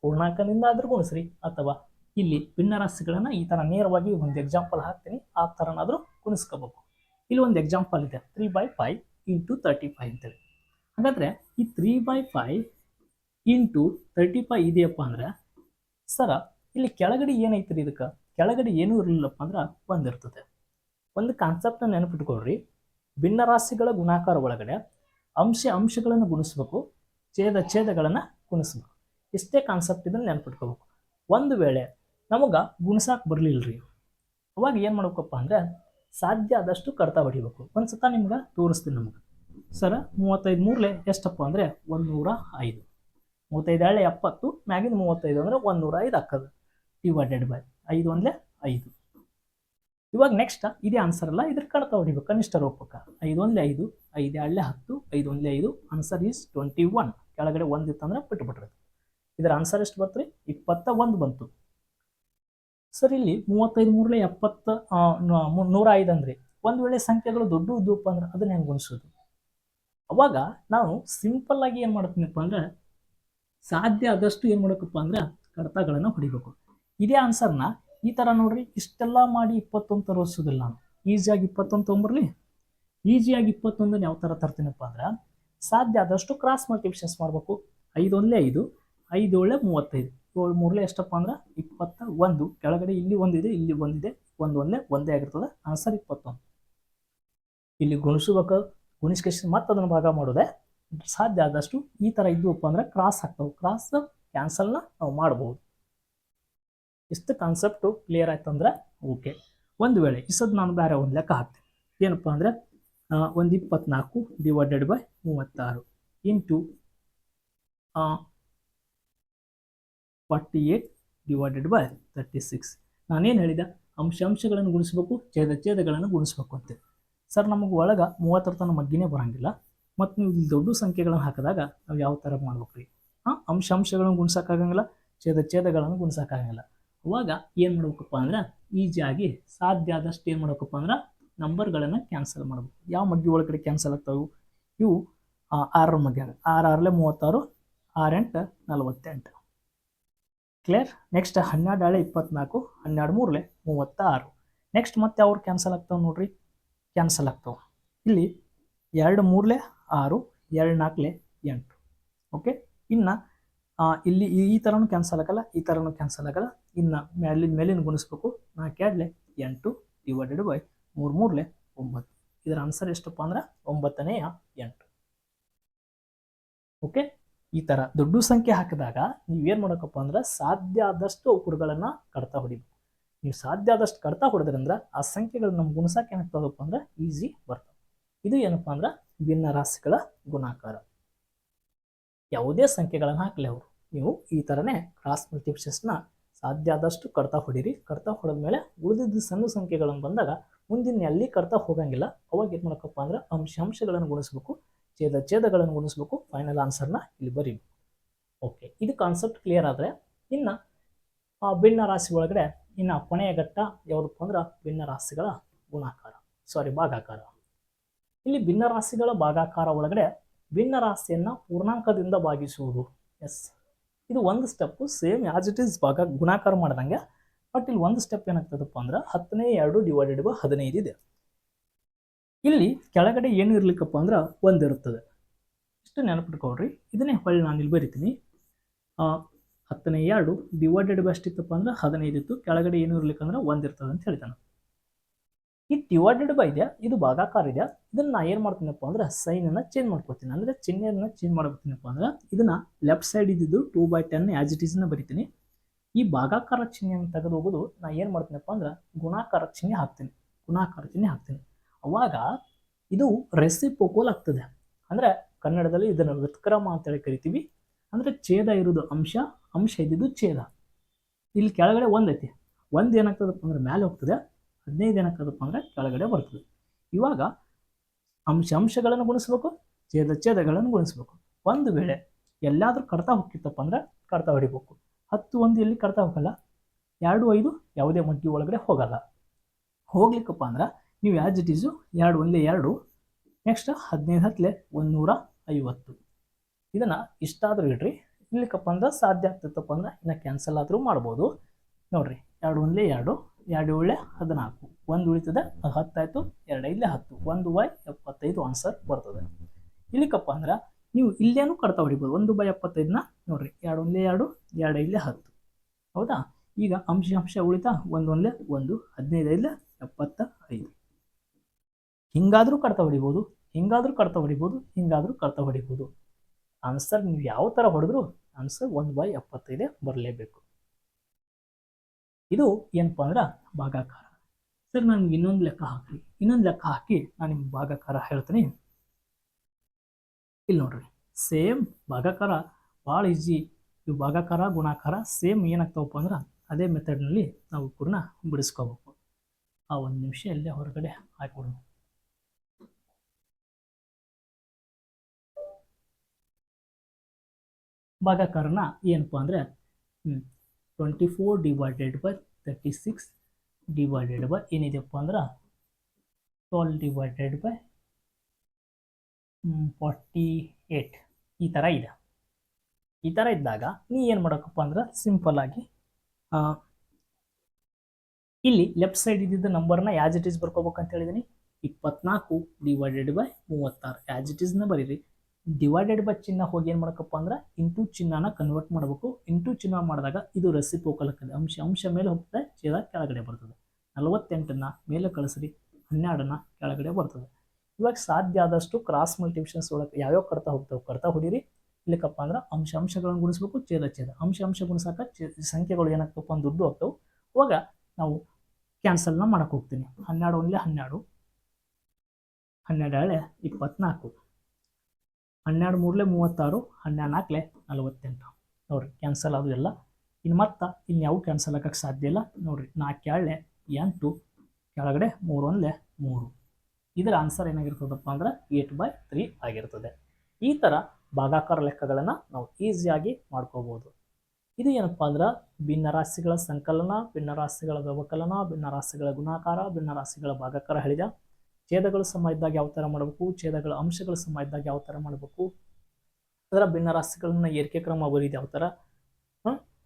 A: ಪೂರ್ಣಾಂಕದಿಂದ ಆದ್ರೂ ಗುಣಿಸ್ರಿ. ಅಥವಾ ಇಲ್ಲಿ ಭಿನ್ನರಾಶಿಗಳನ್ನ ಈ ತರ ನೇರವಾಗಿ ಒಂದು ಎಕ್ಸಾಂಪಲ್ ಹಾಕ್ತೀನಿ. ಆ ಥರನಾದರೂ ಗುಣಿಸ್ಕೋಬೇಕು. ಇಲ್ಲಿ ಒಂದು ಎಕ್ಸಾಂಪಲ್ ಇದೆ. Three by five into thirty five ಅಂತೇಳಿ. ಹಾಗಾದ್ರೆ ಈ three by five into thirty five ಇದೆಯಪ್ಪ ಅಂದ್ರೆ, ಸರ, ಇಲ್ಲಿ ಕೆಳಗಡೆ ಏನೈತ್ರಿ ಇದಕ್ಕೆ? ಕೆಳಗಡೆ ಏನೂ ಇರಲಿಲ್ಲಪ್ಪ ಅಂದ್ರೆ ಒಂದಿರ್ತದೆ. ಒಂದು ಕಾನ್ಸೆಪ್ಟ್ನ ನೆನಪಿಟ್ಕೊಳ್ರಿ. ಭಿನ್ನರಾಶಿಗಳ ಗುಣಾಕಾರ ಒಳಗಡೆ ಅಂಶ ಅಂಶಗಳನ್ನು ಗುಣಿಸ್ಬೇಕು, ಛೇದ ಛೇದಗಳನ್ನು ಗುಣಿಸ್ಬೇಕು. ಇಷ್ಟೇ ಕಾನ್ಸೆಪ್ಟ್ ಇದನ್ನು ನೆನಪಿಟ್ಕೋಬೇಕು ಒಂದು ವೇಳೆ ನಮಗೆ ಗುಣಸಾಕ್ ಬರಲಿಲ್ಲ ರೀ ಅವಾಗ ಏನು ಮಾಡ್ಬೇಕಪ್ಪ ಅಂದ್ರೆ ಸಾಧ್ಯ ಆದಷ್ಟು ಕಡ್ತಾ ಹೊಡಿಬೇಕು ಒಂದು ಸತ ನಿಮ್ಗೆ ತೋರಿಸ್ತೀನಿ ನಮ್ಗೆ. ಸರ, ಮೂವತ್ತೈದು ಮೂರಲೆ ಎಷ್ಟಪ್ಪ ಅಂದರೆ ಒಂದು ನೂರ ಐದು. ಮೂವತ್ತೈದು ಹಳೆ ಎಪ್ಪತ್ತು ಮ್ಯಾಗಿನ ಮೂವತ್ತೈದು ಅಂದರೆ ಒಂದು ನೂರ ಐದು ಹಾಕೋದು ಡಿವೈಡೆಡ್ ಬೈ ಐದು ಒಂದಲೇ ಐದು. ಇವಾಗ ನೆಕ್ಸ್ಟ್ ಇದೇ ಆನ್ಸರ್ ಅಲ್ಲ, ಇದ್ರ ಕಡ್ತಾ ಹೊಡಿಬೇಕು ಕನಿಷ್ಠ ರೂಪಕ ಐದು ಒಂದಲೇ ಐದು ಐದು ಹಳ್ಳೆ ಹತ್ತು, ಐದು ಒಂದಲೇ ಐದು ಆನ್ಸರ್ ಈಸ್ ಟ್ವೆಂಟಿ ಒನ್ ಕೆಳಗಡೆ ಒಂದು ಇತ್ತಂದ್ರೆ ಬಿಟ್ಟುಬಿಟ್ರಿ ಇದರ ಆನ್ಸರ್ ಎಷ್ಟು ಬಂತು ರೀ ಇಪ್ಪತ್ತ ಒಂದು ಬಂತು. ಸರ್, ಇಲ್ಲಿ ಮೂವತ್ತೈದು ಮೂರಲೆ ಎಪ್ಪತ್ತ ನೂರ ಐದು ಅಂದ್ರಿ ಒಂದು ವೇಳೆ ಸಂಖ್ಯೆಗಳು ದೊಡ್ಡ ಉದ್ದಪ್ಪ ಅಂದ್ರೆ ಅದನ್ನ ಹೆಂಗೆ ಗುಣಿಸೋದು? ಅವಾಗ ನಾವು ಸಿಂಪಲ್ ಆಗಿ ಏನು ಮಾಡ್ತೀನಪ್ಪ ಅಂದ್ರೆ ಸಾಧ್ಯ ಆದಷ್ಟು ಏನು ಮಾಡಬೇಕಪ್ಪ ಅಂದ್ರೆ ಕಡತಗಳನ್ನು ಹೊಡಿಬೇಕು. ಇದೇ ಆನ್ಸರ್ನ ಈ ಥರ ನೋಡ್ರಿ, ಇಷ್ಟೆಲ್ಲ ಮಾಡಿ ಇಪ್ಪತ್ತೊಂದು ತರೋಸೋದಿಲ್ಲ ನಾನು. ಈಸಿಯಾಗಿ ಇಪ್ಪತ್ತೊಂದು ತೊಗೊಂಬರ್ಲಿ. ಈಸಿಯಾಗಿ ಇಪ್ಪತ್ತೊಂದನ್ನು ಯಾವ ಥರ ತರ್ತೀನಪ್ಪ ಅಂದ್ರೆ ಸಾಧ್ಯ ಆದಷ್ಟು ಕ್ರಾಸ್ ಮಲ್ಟಿಪ್ಷನ್ಸ್ ಮಾಡಬೇಕು. ಐದು ಒಂದಲೇ ಐದು ಐದು ಏಳೆ ಮೂವತ್ತೈದು. ಏಳು ಮೂರಲೇ ಎಷ್ಟಪ್ಪ ಅಂದ್ರೆ ಇಪ್ಪತ್ತ ಒಂದು. ಕೆಳಗಡೆ ಇಲ್ಲಿ ಒಂದಿದೆ ಇಲ್ಲಿ ಒಂದಿದೆ ಒಂದು ಒಂದೇ ಒಂದೇ ಆಗಿರ್ತದೆ. ಆನ್ಸರ್ ಇಪ್ಪತ್ತೊಂದು. ಇಲ್ಲಿ ಗುಣಿಸ್ಬೇಕು ಗುಣಿಸ್ಕೇಶನ್ ಮತ್ತೆ ಅದನ್ನು ಭಾಗ ಮಾಡೋದೆ. ಸಾಧ್ಯ ಆದಷ್ಟು ಈ ಥರ ಇದ್ವಪ್ಪ ಅಂದ್ರೆ ಕ್ರಾಸ್ ಆಗ್ತವೆ. ಕ್ರಾಸ್ ಕ್ಯಾನ್ಸಲ್ನ ನಾವು ಮಾಡ್ಬೋದು. ಇಷ್ಟು ಕಾನ್ಸೆಪ್ಟು ಕ್ಲಿಯರ್ ಆಯ್ತಂದ್ರೆ ಓಕೆ ಒಂದು ವೇಳೆ ಇಸದ್ ನಾನು ಬೇರೆ ಒಂದು ಲೆಕ್ಕ ಹಾಕ್ತೀನಿ. ಏನಪ್ಪ ಅಂದರೆ ಒಂದು ಇಪ್ಪತ್ನಾಲ್ಕು ಡಿವೈಡೆಡ್ ಬೈ ಮೂವತ್ತಾರು. Into forty eight divided by thirty six ನಾನೇನು ಹೇಳಿದೆ? ಅಂಶ ಅಂಶಗಳನ್ನು ಗುಣಿಸ್ಬೇಕು, ಛೇದ ಛೇದಗಳನ್ನು ಗುಣಿಸ್ಬೇಕು ಅಂತ. ಸರ್ ನಮಗೆ ಒಳಗೆ ಮೂವತ್ತರ ತನಕ ಮಗ್ಗಿನೇ ಬರೋಂಗಿಲ್ಲ. ಮತ್ತು ನೀವು ಇಲ್ಲಿ ದೊಡ್ಡ ಸಂಖ್ಯೆಗಳನ್ನು ಹಾಕಿದಾಗ ನಾವು ಯಾವ ಥರ ಮಾಡ್ಬೇಕು ರೀ ಹಾಂ, ಅಂಶ ಅಂಶಗಳನ್ನು ಗುಣಿಸೋಕ್ಕಾಗಂಗಿಲ್ಲ, ಛೇದ ಛೇದಗಳನ್ನು ಗುಣಿಸೋಕ್ಕಾಗಂಗಿಲ್ಲ. ಅವಾಗ ಏನು ಮಾಡ್ಬೇಕಪ್ಪ ಅಂದ್ರೆ ಈಜಿಯಾಗಿ ಸಾಧ್ಯ ಆದಷ್ಟು ಏನು ಮಾಡ್ಬೇಕಪ್ಪ ಅಂದ್ರೆ, ನಂಬರ್ಗಳನ್ನು ಕ್ಯಾನ್ಸಲ್ ಮಾಡ್ಬೇಕು. ಯಾವ ಮಗ್ಗಿ ಒಳಗಡೆ ಕ್ಯಾನ್ಸಲ್ ಆಗ್ತಾವೆ? ಇವು ಆರರ ಮಗ್ಗಿ ಆರು ಆರಲೆ ಮೂವತ್ತಾರು, ಆರೆಂಟು, ನಲವತ್ತೆಂಟು. ಕ್ಲಿಯರ್ ನೆಕ್ಸ್ಟ್ ಹನ್ನೆರಡು ಹಳೆ ಇಪ್ಪತ್ನಾಲ್ಕು, ಹನ್ನೆರಡು ಮೂರಲೆ ಮೂವತ್ತಾರು. ನೆಕ್ಸ್ಟ್ ಮತ್ತೆ ಅವ್ರು ಕ್ಯಾನ್ಸಲ್ ಆಗ್ತಾವೆ ನೋಡ್ರಿ. ಕ್ಯಾನ್ಸಲ್ ಆಗ್ತಾವೆ. ಇಲ್ಲಿ ಎರಡು ಮೂರಲೆ ಆರು, ಎರಡು ನಾಲ್ಕಲೆ ಎಂಟು. ಓಕೆ ಇನ್ನು ಇಲ್ಲಿ ಈ ಥರನೂ ಕ್ಯಾನ್ಸಲ್ ಆಗಲ್ಲ, ಈ ಥರನೂ ಕ್ಯಾನ್ಸಲ್ ಆಗಲ್ಲ. ಇನ್ನು ಮೇಲಿನ ಮೇಲಿನ ಗುಣಿಸ್ಬೇಕು. ನಾಲ್ಕು ಎರಡಲೆ ಎಂಟು ಡಿವೈಡೆಡ್ ಬೈ ಮೂರು ಮೂರಲೆ ಒಂಬತ್ತು. ಇದರ ಆನ್ಸರ್ ಎಷ್ಟಪ್ಪ ಅಂದ್ರೆ ಒಂಬತ್ತನೆಯ ಎಂಟು. ಓಕೆ ಈ ತರ ದೊಡ್ಡ ಸಂಖ್ಯೆ ಹಾಕಿದಾಗ ನೀವೇನು ಮಾಡೋಕಪ್ಪ ಅಂದ್ರೆ ಸಾಧ್ಯ ಆದಷ್ಟು ಕುರುಗಳನ್ನು ಕಡ್ತಾ ಹೊಡಿಬೇಕು. ನೀವು ಸಾಧ್ಯ ಆದಷ್ಟು ಕಡ್ತಾ ಹೊಡೆದ್ರಂದ್ರೆ ಆ ಸಂಖ್ಯೆಗಳನ್ನ ನಮ್ಗೆ ಗುಣಸಕ್ಕೆ ಏನಾಗ್ತದಪ್ಪ ಅಂದ್ರೆ ಈಸಿ ಬರ್ತವೆ ಇದು ಏನಪ್ಪ ಅಂದ್ರೆ ಭಿನ್ನ ರಾಶಿಗಳ ಗುಣಾಕಾರ. ಯಾವುದೇ ಸಂಖ್ಯೆಗಳನ್ನು ಹಾಕಲಿ ಅವರು. ನೀವು ಈ ತರನೇ ಕ್ರಾಸ್ ಮಲ್ಟಿಪ್ಷನ್ಸ್ನ ಸಾಧ್ಯ ಆದಷ್ಟು ಕಡ್ತಾ ಹೊಡೀರಿ. ಕಡ್ತಾ ಹೊಡೆದ್ಮೇಲೆ ಉಳಿದಿದ್ದ ಸಣ್ಣ ಸಂಖ್ಯೆಗಳನ್ನು ಬಂದಾಗ ಮುಂದಿನ ಎಲ್ಲಿ ಕಡ್ತಾ ಹೋಗಂಗಿಲ್ಲ. ಅವಾಗ ಏನು ಮಾಡಕಪ್ಪ ಅಂದ್ರೆ ಅಂಶ ಅಂಶಗಳನ್ನು ಗುಣಿಸ್ಬೇಕು. ಛೇದ ಛೇದಗಳನ್ನು ಗುಣಿಸ್ಬೇಕು. ಫೈನಲ್ ಆನ್ಸರ್ನ ಇಲ್ಲಿ ಬರೀಬೇಕು. ಓಕೆ ಇದು ಕಾನ್ಸೆಪ್ಟ್ ಕ್ಲಿಯರ್ ಆದರೆ ಇನ್ನು ಆ ಭಿನ್ನ ರಾಶಿ ಒಳಗಡೆ ಇನ್ನು ಕೊನೆಯ ಘಟ್ಟ ಯಾವುದಪ್ಪ ಅಂದ್ರೆ ಭಿನ್ನ ರಾಶಿಗಳ ಗುಣಾಕಾರ. ಸಾರಿ ಭಾಗಾಕಾರ. ಇಲ್ಲಿ ಭಿನ್ನ ರಾಶಿಗಳ ಭಾಗಾಕಾರ ಒಳಗಡೆ ಭಿನ್ನ ರಾಶಿಯನ್ನು ಪೂರ್ಣಾಂಕದಿಂದ ಭಾಗಿಸುವುದು. ಎಸ್ ಇದು ಒಂದು step same as it is ಭಾಗ ಗುಣಾಕಾರ ಮಾಡ್ದಂಗೆ. ಬಟ್ ಇಲ್ಲಿ ಒಂದು ಸ್ಟೆಪ್ ಏನಾಗ್ತದಪ್ಪ ಅಂದ್ರೆ ಹತ್ತನೇ ಎರಡು ಡಿವೈಡೆಡ್ ಬೈ ಹದಿನೈದು ಇದೆ. ಇಲ್ಲಿ ಕೆಳಗಡೆ ಏನು ಇರ್ಲಿಕ್ಕಪ್ಪ ಅಂದ್ರೆ ಒಂದು ಇರುತ್ತದೆ. ಇಷ್ಟು ನೆನಪಿಟ್ಕೊಳ್ರಿ. ಇದನ್ನೇ ಹೊಳ್ಳಿ ನಾನು ಇಲ್ಲಿ ಬರಿತೀನಿ. ಹತ್ತನೇ ಎರಡು ಡಿವೈಡೆಡ್ ಬೈ ಇತ್ತಪ್ಪ ಅಂದ್ರೆ ಹದಿನೈದು ಇತ್ತು. ಕೆಳಗಡೆ ಏನು ಇರ್ಲಿಕ್ಕಂದ್ರೆ ಒಂದು ಇರ್ತದೆ ಅಂತ ಹೇಳ್ತಾನೆ ಈ ಡಿವೈಡೆಡ್ ಬೈ ಇದೆ, ಇದು ಭಾಗಾಕಾರ ಇದೆ. ಇದನ್ನ ನಾ ಏನು ಮಾಡ್ತೀನಪ್ಪ ಅಂದ್ರೆ ಸೈನನ್ನು ಚೇಂಜ್ ಮಾಡ್ಕೊತೀನಿ ಅಂದ್ರೆ ಚಿಹ್ನೆಯನ್ನು ಚೇಂಜ್ ಮಾಡ್ಕೊತೀನಪ್ಪ ಅಂದ್ರೆ ಇದನ್ನ ಲೆಫ್ಟ್ ಸೈಡ್ ಇದ್ದಿದ್ದು two by ten as it ಈಸ್ನ ಬರಿತೀನಿ. ಈ ಭಾಗಾಕಾರ ಚಿಹ್ನೆಯನ್ನು ತೆಗೆದು ಹೋಗೋದು ನಾ ಏನು ಮಾಡ್ತೀನಪ್ಪ ಅಂದ್ರೆ ಗುಣಾಕಾರ ಚಿಹ್ನೆ ಹಾಕ್ತೀನಿ. ಗುಣಾಕಾರ ಚಿಹ್ನೆ ಹಾಕ್ತೀನಿ. ಅವಾಗ ಇದು ರೆಸಿಪೋಕೋಲ್ ಆಗ್ತದೆ. ಅಂದ್ರೆ ಕನ್ನಡದಲ್ಲಿ ಇದನ್ನು ವ್ಯತ್ಕ್ರಮ ಅಂತೇಳಿ ಕರಿತೀವಿ. ಅಂದ್ರೆ ಛೇದ ಇರೋದು ಅಂಶ ಅಂಶ ಇದ್ದಿದ್ದು ಛೇದ. ಇಲ್ಲಿ ಕೆಳಗಡೆ ಒಂದೈತಿ ಒಂದು ಏನಾಗ್ತದಪ್ಪ ಅಂದ್ರೆ ಮೇಲೆ ಹೋಗ್ತದೆ. ಹದಿನೈದು ಏನಾಗ್ತದಪ್ಪ ಅಂದ್ರೆ ಕೆಳಗಡೆ ಬರ್ತದೆ. ಇವಾಗ ಅಂಶ, ಅಂಶಗಳನ್ನು ಗುಣಿಸ್ಬೇಕು, ಛೇದ, ಛೇದಗಳನ್ನು ಗುಣಿಸ್ಬೇಕು. ಒಂದು ವೇಳೆ ಎಲ್ಲಾದರೂ ಕಡ್ತಾ ಹೋಗ್ತಿತ್ತಪ್ಪ ಅಂದ್ರೆ ಕಡ್ತಾ ಹೊಡಿಬೇಕು. ಹತ್ತು ಒಂದು ಎಲ್ಲಿ ಕಡ್ತಾ ಹೋಗಲ್ಲ. ಎರಡು, ಐದು ಯಾವುದೇ ಮಡ್ಡಿ ಒಳಗಡೆ ಹೋಗಲ್ಲ. ಹೋಗ್ಲಿಕ್ಕಪ್ಪ ಅಂದ್ರೆ ನೀವು ಆ್ಯಸ್ ಇಟ್ ಈಸು ಎರಡು ಒಂದೇ ಎರಡು ನೆಕ್ಸ್ಟ್ ಹದಿನೈದು ಹತ್ತಲೆ ಒಂದು ನೂರ ಐವತ್ತು. ಇದನ್ನು ಇಷ್ಟಾದರೂ ಇಡ್ರಿ ಇಲ್ಲಿಕಪ್ಪ ಅಂದ್ರೆ ಸಾಧ್ಯ ಆಗ್ತೈತಪ್ಪ ಅಂದ್ರೆ ಇನ್ನು ಕ್ಯಾನ್ಸಲ್ ಆದರೂ ಮಾಡ್ಬೋದು. ನೋಡ್ರಿ, ಎರಡು ಒಂದೇ ಎರಡು ಎರಡು ಏಳೆ ಹದಿನಾಲ್ಕು. ಒಂದು ಉಳಿತದೆ ಹತ್ತಾಯಿತು, ಎರಡು ಇಲ್ಲೇ ಹತ್ತು. ಒಂದು ಬೈ ಎಪ್ಪತ್ತೈದು ಆನ್ಸರ್ ಬರ್ತದೆ. ಇಲ್ಲಿಕಪ್ಪ ಅಂದ್ರೆ ನೀವು ಇಲ್ಲೇನು ಕಡ್ತಾ ಹೊಡಿಬೋದು. ಒಂದು ಬೈ ಎಪ್ಪತ್ತೈದನ್ನ ನೋಡ್ರಿ, ಎರಡು ಒಂದೇ ಎರಡು ಎರಡು ಇಲ್ಲೇ ಹತ್ತು. ಹೌದಾ? ಈಗ ಅಂಶ ಅಂಶ ಉಳಿತಾ, ಒಂದು ಒಂದೇ ಹದಿನೈದು ಐದಲೇ ಎಪ್ಪತ್ತ ಐದು ಹಿಂಗಾದರೂ ಕಡತ ಹೊಡಿಬೋದು, ಹಿಂಗಾದರೂ ಕಡತ ಹೊಡಿಬೋದು, ಹಿಂಗಾದರೂ ಕಡತ ಹೊಡಿಬೋದು. ಆನ್ಸರ್ ನೀವು ಯಾವ ಥರ ಹೊಡೆದ್ರು ಆನ್ಸರ್ ಒಂದು ಬೈ ಎಪ್ಪತ್ತೈದೇ ಬರಲೇಬೇಕು. ಇದು ಏನಪ್ಪ ಅಂದ್ರೆ ಭಾಗಾಕಾರ. ಸರ್ ನನಗೆ ಇನ್ನೊಂದು ಲೆಕ್ಕ ಹಾಕಿ ಇನ್ನೊಂದು ಲೆಕ್ಕ ಹಾಕಿ ನಾನು ನಿಮ್ಗೆ ಭಾಗಾಕಾರ ಹೇಳ್ತೀನಿ. ಇಲ್ಲಿ ನೋಡ್ರಿ ಸೇಮ್ ಭಾಗಾಕಾರ ಭಾಳ ಈಸಿ ಇವು ಭಾಗಾಕಾರ, ಗುಣಾಕಾರ ಸೇಮ್ ಏನಾಗ್ತಾವಪ್ಪ ಅಂದ್ರೆ ಅದೇ ಮೆಥಡ್ನಲ್ಲಿ ನಾವು ಕೂಡ ಬಿಡಿಸ್ಕೋಬೇಕು. ಆ ಒಂದು ನಿಮಿಷ ಎಲ್ಲೇ ಹೊರಗಡೆ ಹಾಕ್ಬಿಡೋಣ. ಭಾಗಾಕಾರನ ಏನಪ್ಪ ಅಂದರೆ twenty four divided by thirty six divided by ಏನಿದೆಪ್ಪ ಅಂದ್ರೆ twelve divided by forty eight ಈ ಥರ ಇದೆ. ಈ ಥರ ಇದ್ದಾಗ ನೀ ಏನು ಮಾಡೋಕಪ್ಪ ಅಂದ್ರೆ ಸಿಂಪಲ್ ಆಗಿ ಇಲ್ಲಿ ಲೆಫ್ಟ್ ಸೈಡ್ ಇದ್ದಿದ್ದ ನಂಬರ್ನ ಯಾಸ್ ಇಟ್ ಈಸ್ ಬರ್ಕೋಬೇಕು ಅಂತ ಹೇಳಿದ್ದೀನಿ ಇಪ್ಪತ್ನಾಲ್ಕು ಡಿವೈಡೆಡ್ ಬೈ ಮೂವತ್ತಾರು. ಆ್ಯಸ್ ಇಟ್ ಈಸ್ನ ಬರೀರಿ. ಡಿವೈಡೆಡ್ ಬೈ ಚಿನ್ನ ಹೋಗಿ ಏನು ಮಾಡಕಪ್ಪ ಅಂದ್ರೆ ಇಂಟು ಚಿನ್ನನ ಕನ್ವರ್ಟ್ ಮಾಡಬೇಕು. ಇಂಟು ಚಿನ್ನ ಮಾಡಿದಾಗ ಇದು ರೆಸಿಪೋಕಲ್ ಅಂಶ ಅಂಶ ಮೇಲೆ ಹೋಗ್ತದೆ, ಛೇದ ಕೆಳಗಡೆ ಬರ್ತದೆ. ನಲವತ್ತೆಂಟನ್ನ ಮೇಲೆ ಕಳಿಸ್ರಿ, ಹನ್ನೆರಡನ್ನ ಕೆಳಗಡೆ ಬರ್ತದೆ. ಇವಾಗ ಸಾಧ್ಯ ಆದಷ್ಟು ಕ್ರಾಸ್ ಮಲ್ಟಿಪ್ಷನ್ಸ್ ಒಳಗೆ ಯಾವ್ಯಾವ ಕಡ್ತಾ ಹೋಗ್ತಾವೆ, ಕಡ್ತಾ ಹೊಡೀರಿ. ಇಲ್ಲಕ್ಕಪ್ಪ ಅಂದ್ರೆ ಅಂಶ, ಅಂಶಗಳನ್ನು ಗುಣಿಸ್ಬೇಕು, ಛೇದ ಛೇದ. ಅಂಶ ಅಂಶ ಗುಣಿಸಾಕ ಸಂಖ್ಯೆಗಳು ಏನಾಗ್ತಪ್ಪ ಅಂದ್ರೆ ದುಡ್ಡು ಹೋಗ್ತಾವೆ. ಅವಾಗ ನಾವು ಕ್ಯಾನ್ಸಲ್ನ ಮಾಡೋಕೆ ಹೋಗ್ತೀನಿ. ಹನ್ನೆರಡು ಒಂದಲೇ ಹನ್ನೆರಡು. ಹನ್ನೆರಡು ಏಳೆ ಇಪ್ಪತ್ನಾಲ್ಕು. ಹನ್ನೆರಡು ಮೂರಲೆ ಮೂವತ್ತಾರು, ಹನ್ನೆರಡು ನಾಲ್ಕಲೆ ನಲವತ್ತೆಂಟು. ನೋಡ್ರಿ ಕ್ಯಾನ್ಸಲ್ ಅದು ಎಲ್ಲ. ಇನ್ನು ಮತ್ತೆ ಇನ್ಯಾವು ಕ್ಯಾನ್ಸಲ್ ಆಗಕ್ಕೆ ಸಾಧ್ಯ ಇಲ್ಲ. ನೋಡ್ರಿ ನಾಲ್ಕು ಏಳೆ ಎಂಟು, ಕೆಳಗಡೆ ಮೂರು ಒಂದಲೆ ಮೂರು. ಇದರ ಆನ್ಸರ್ ಏನಾಗಿರ್ತದಪ್ಪ ಅಂದ್ರೆ ಏಟ್ ಬೈ ತ್ರೀ ಆಗಿರ್ತದೆ. ಈ ಥರ ಭಾಗಾಕಾರ ಲೆಕ್ಕಗಳನ್ನು ನಾವು ಈಸಿಯಾಗಿ ಮಾಡ್ಕೋಬೋದು. ಇದು ಏನಪ್ಪ ಅಂದ್ರೆ, ಭಿನ್ನರಾಶಿಗಳ ಸಂಕಲನ, ಭಿನ್ನರಾಶಿಗಳ ವ್ಯವಕಲನ, ಭಿನ್ನರಾಶಿಗಳ ಗುಣಾಕಾರ, ಭಿನ್ನರಾಶಿಗಳ ಭಾಗಾಕಾರ ಹೇಳಿದ. ಛೇದಗಳು ಸಮ ಇದ್ದಾಗ ಯಾವ ಥರ ಮಾಡಬೇಕು? ಛೇದಗಳ ಅಂಶಗಳ ಸಮ ಇದ್ದಾಗ ಯಾವ ಥರ ಮಾಡಬೇಕು? ಅದರ ಭಿನ್ನರಾಶಿಗಳನ್ನು ಏರಿಕೆ ಕ್ರಮ ಬರೀದು ಯಾವ ಥರ?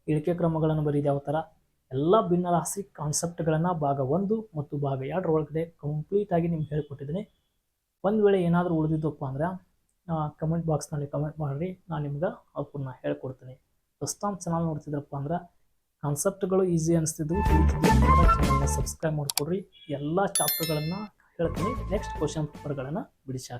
A: ಇಳಿಕೆ ಕ್ರಮಗಳನ್ನು ಬರೀದು ಯಾವ ಥರ ಎಲ್ಲ ಭಿನ್ನರಾಶಿ ಕಾನ್ಸೆಪ್ಟ್ಗಳನ್ನು ಭಾಗ ಒಂದು ಮತ್ತು ಭಾಗ ಎರಡರ ಒಳಗಡೆ ಕಂಪ್ಲೀಟಾಗಿ ನಿಮ್ಗೆ ಹೇಳ್ಕೊಟ್ಟಿದ್ದೀನಿ. ಒಂದು ವೇಳೆ ಏನಾದರೂ ಉಳಿದಿದ್ದಪ್ಪ ಅಂದ್ರೆ ಕಮೆಂಟ್ ಬಾಕ್ಸ್ನಲ್ಲಿ ಕಮೆಂಟ್ ಮಾಡಿರಿ ನಾನು ನಿಮ್ಗೆ ಅವ್ರನ್ನ ಹೇಳ್ಕೊಡ್ತೀನಿ. ಪ್ರಸ್ತುತ ಚಾನಲ್ ನೋಡ್ತಿದ್ರಪ್ಪ ಅಂದ್ರೆ ಕಾನ್ಸೆಪ್ಟ್ಗಳು ಈಸಿ ಅನಿಸ್ತಿದ್ವು. ಚಾನಲ್ನ ಸಬ್ಸ್ಕ್ರೈಬ್ ಮಾಡಿಕೊಡ್ರಿ. ಎಲ್ಲ ಚಾಪ್ಟರ್ಗಳನ್ನು ಹೇಳ್ತೀನಿ. ನೆಕ್ಸ್ಟ್ ಕ್ವಶನ್ ಪೇಪರ್ಗಳನ್ನು ಬಿಡಿಸಿ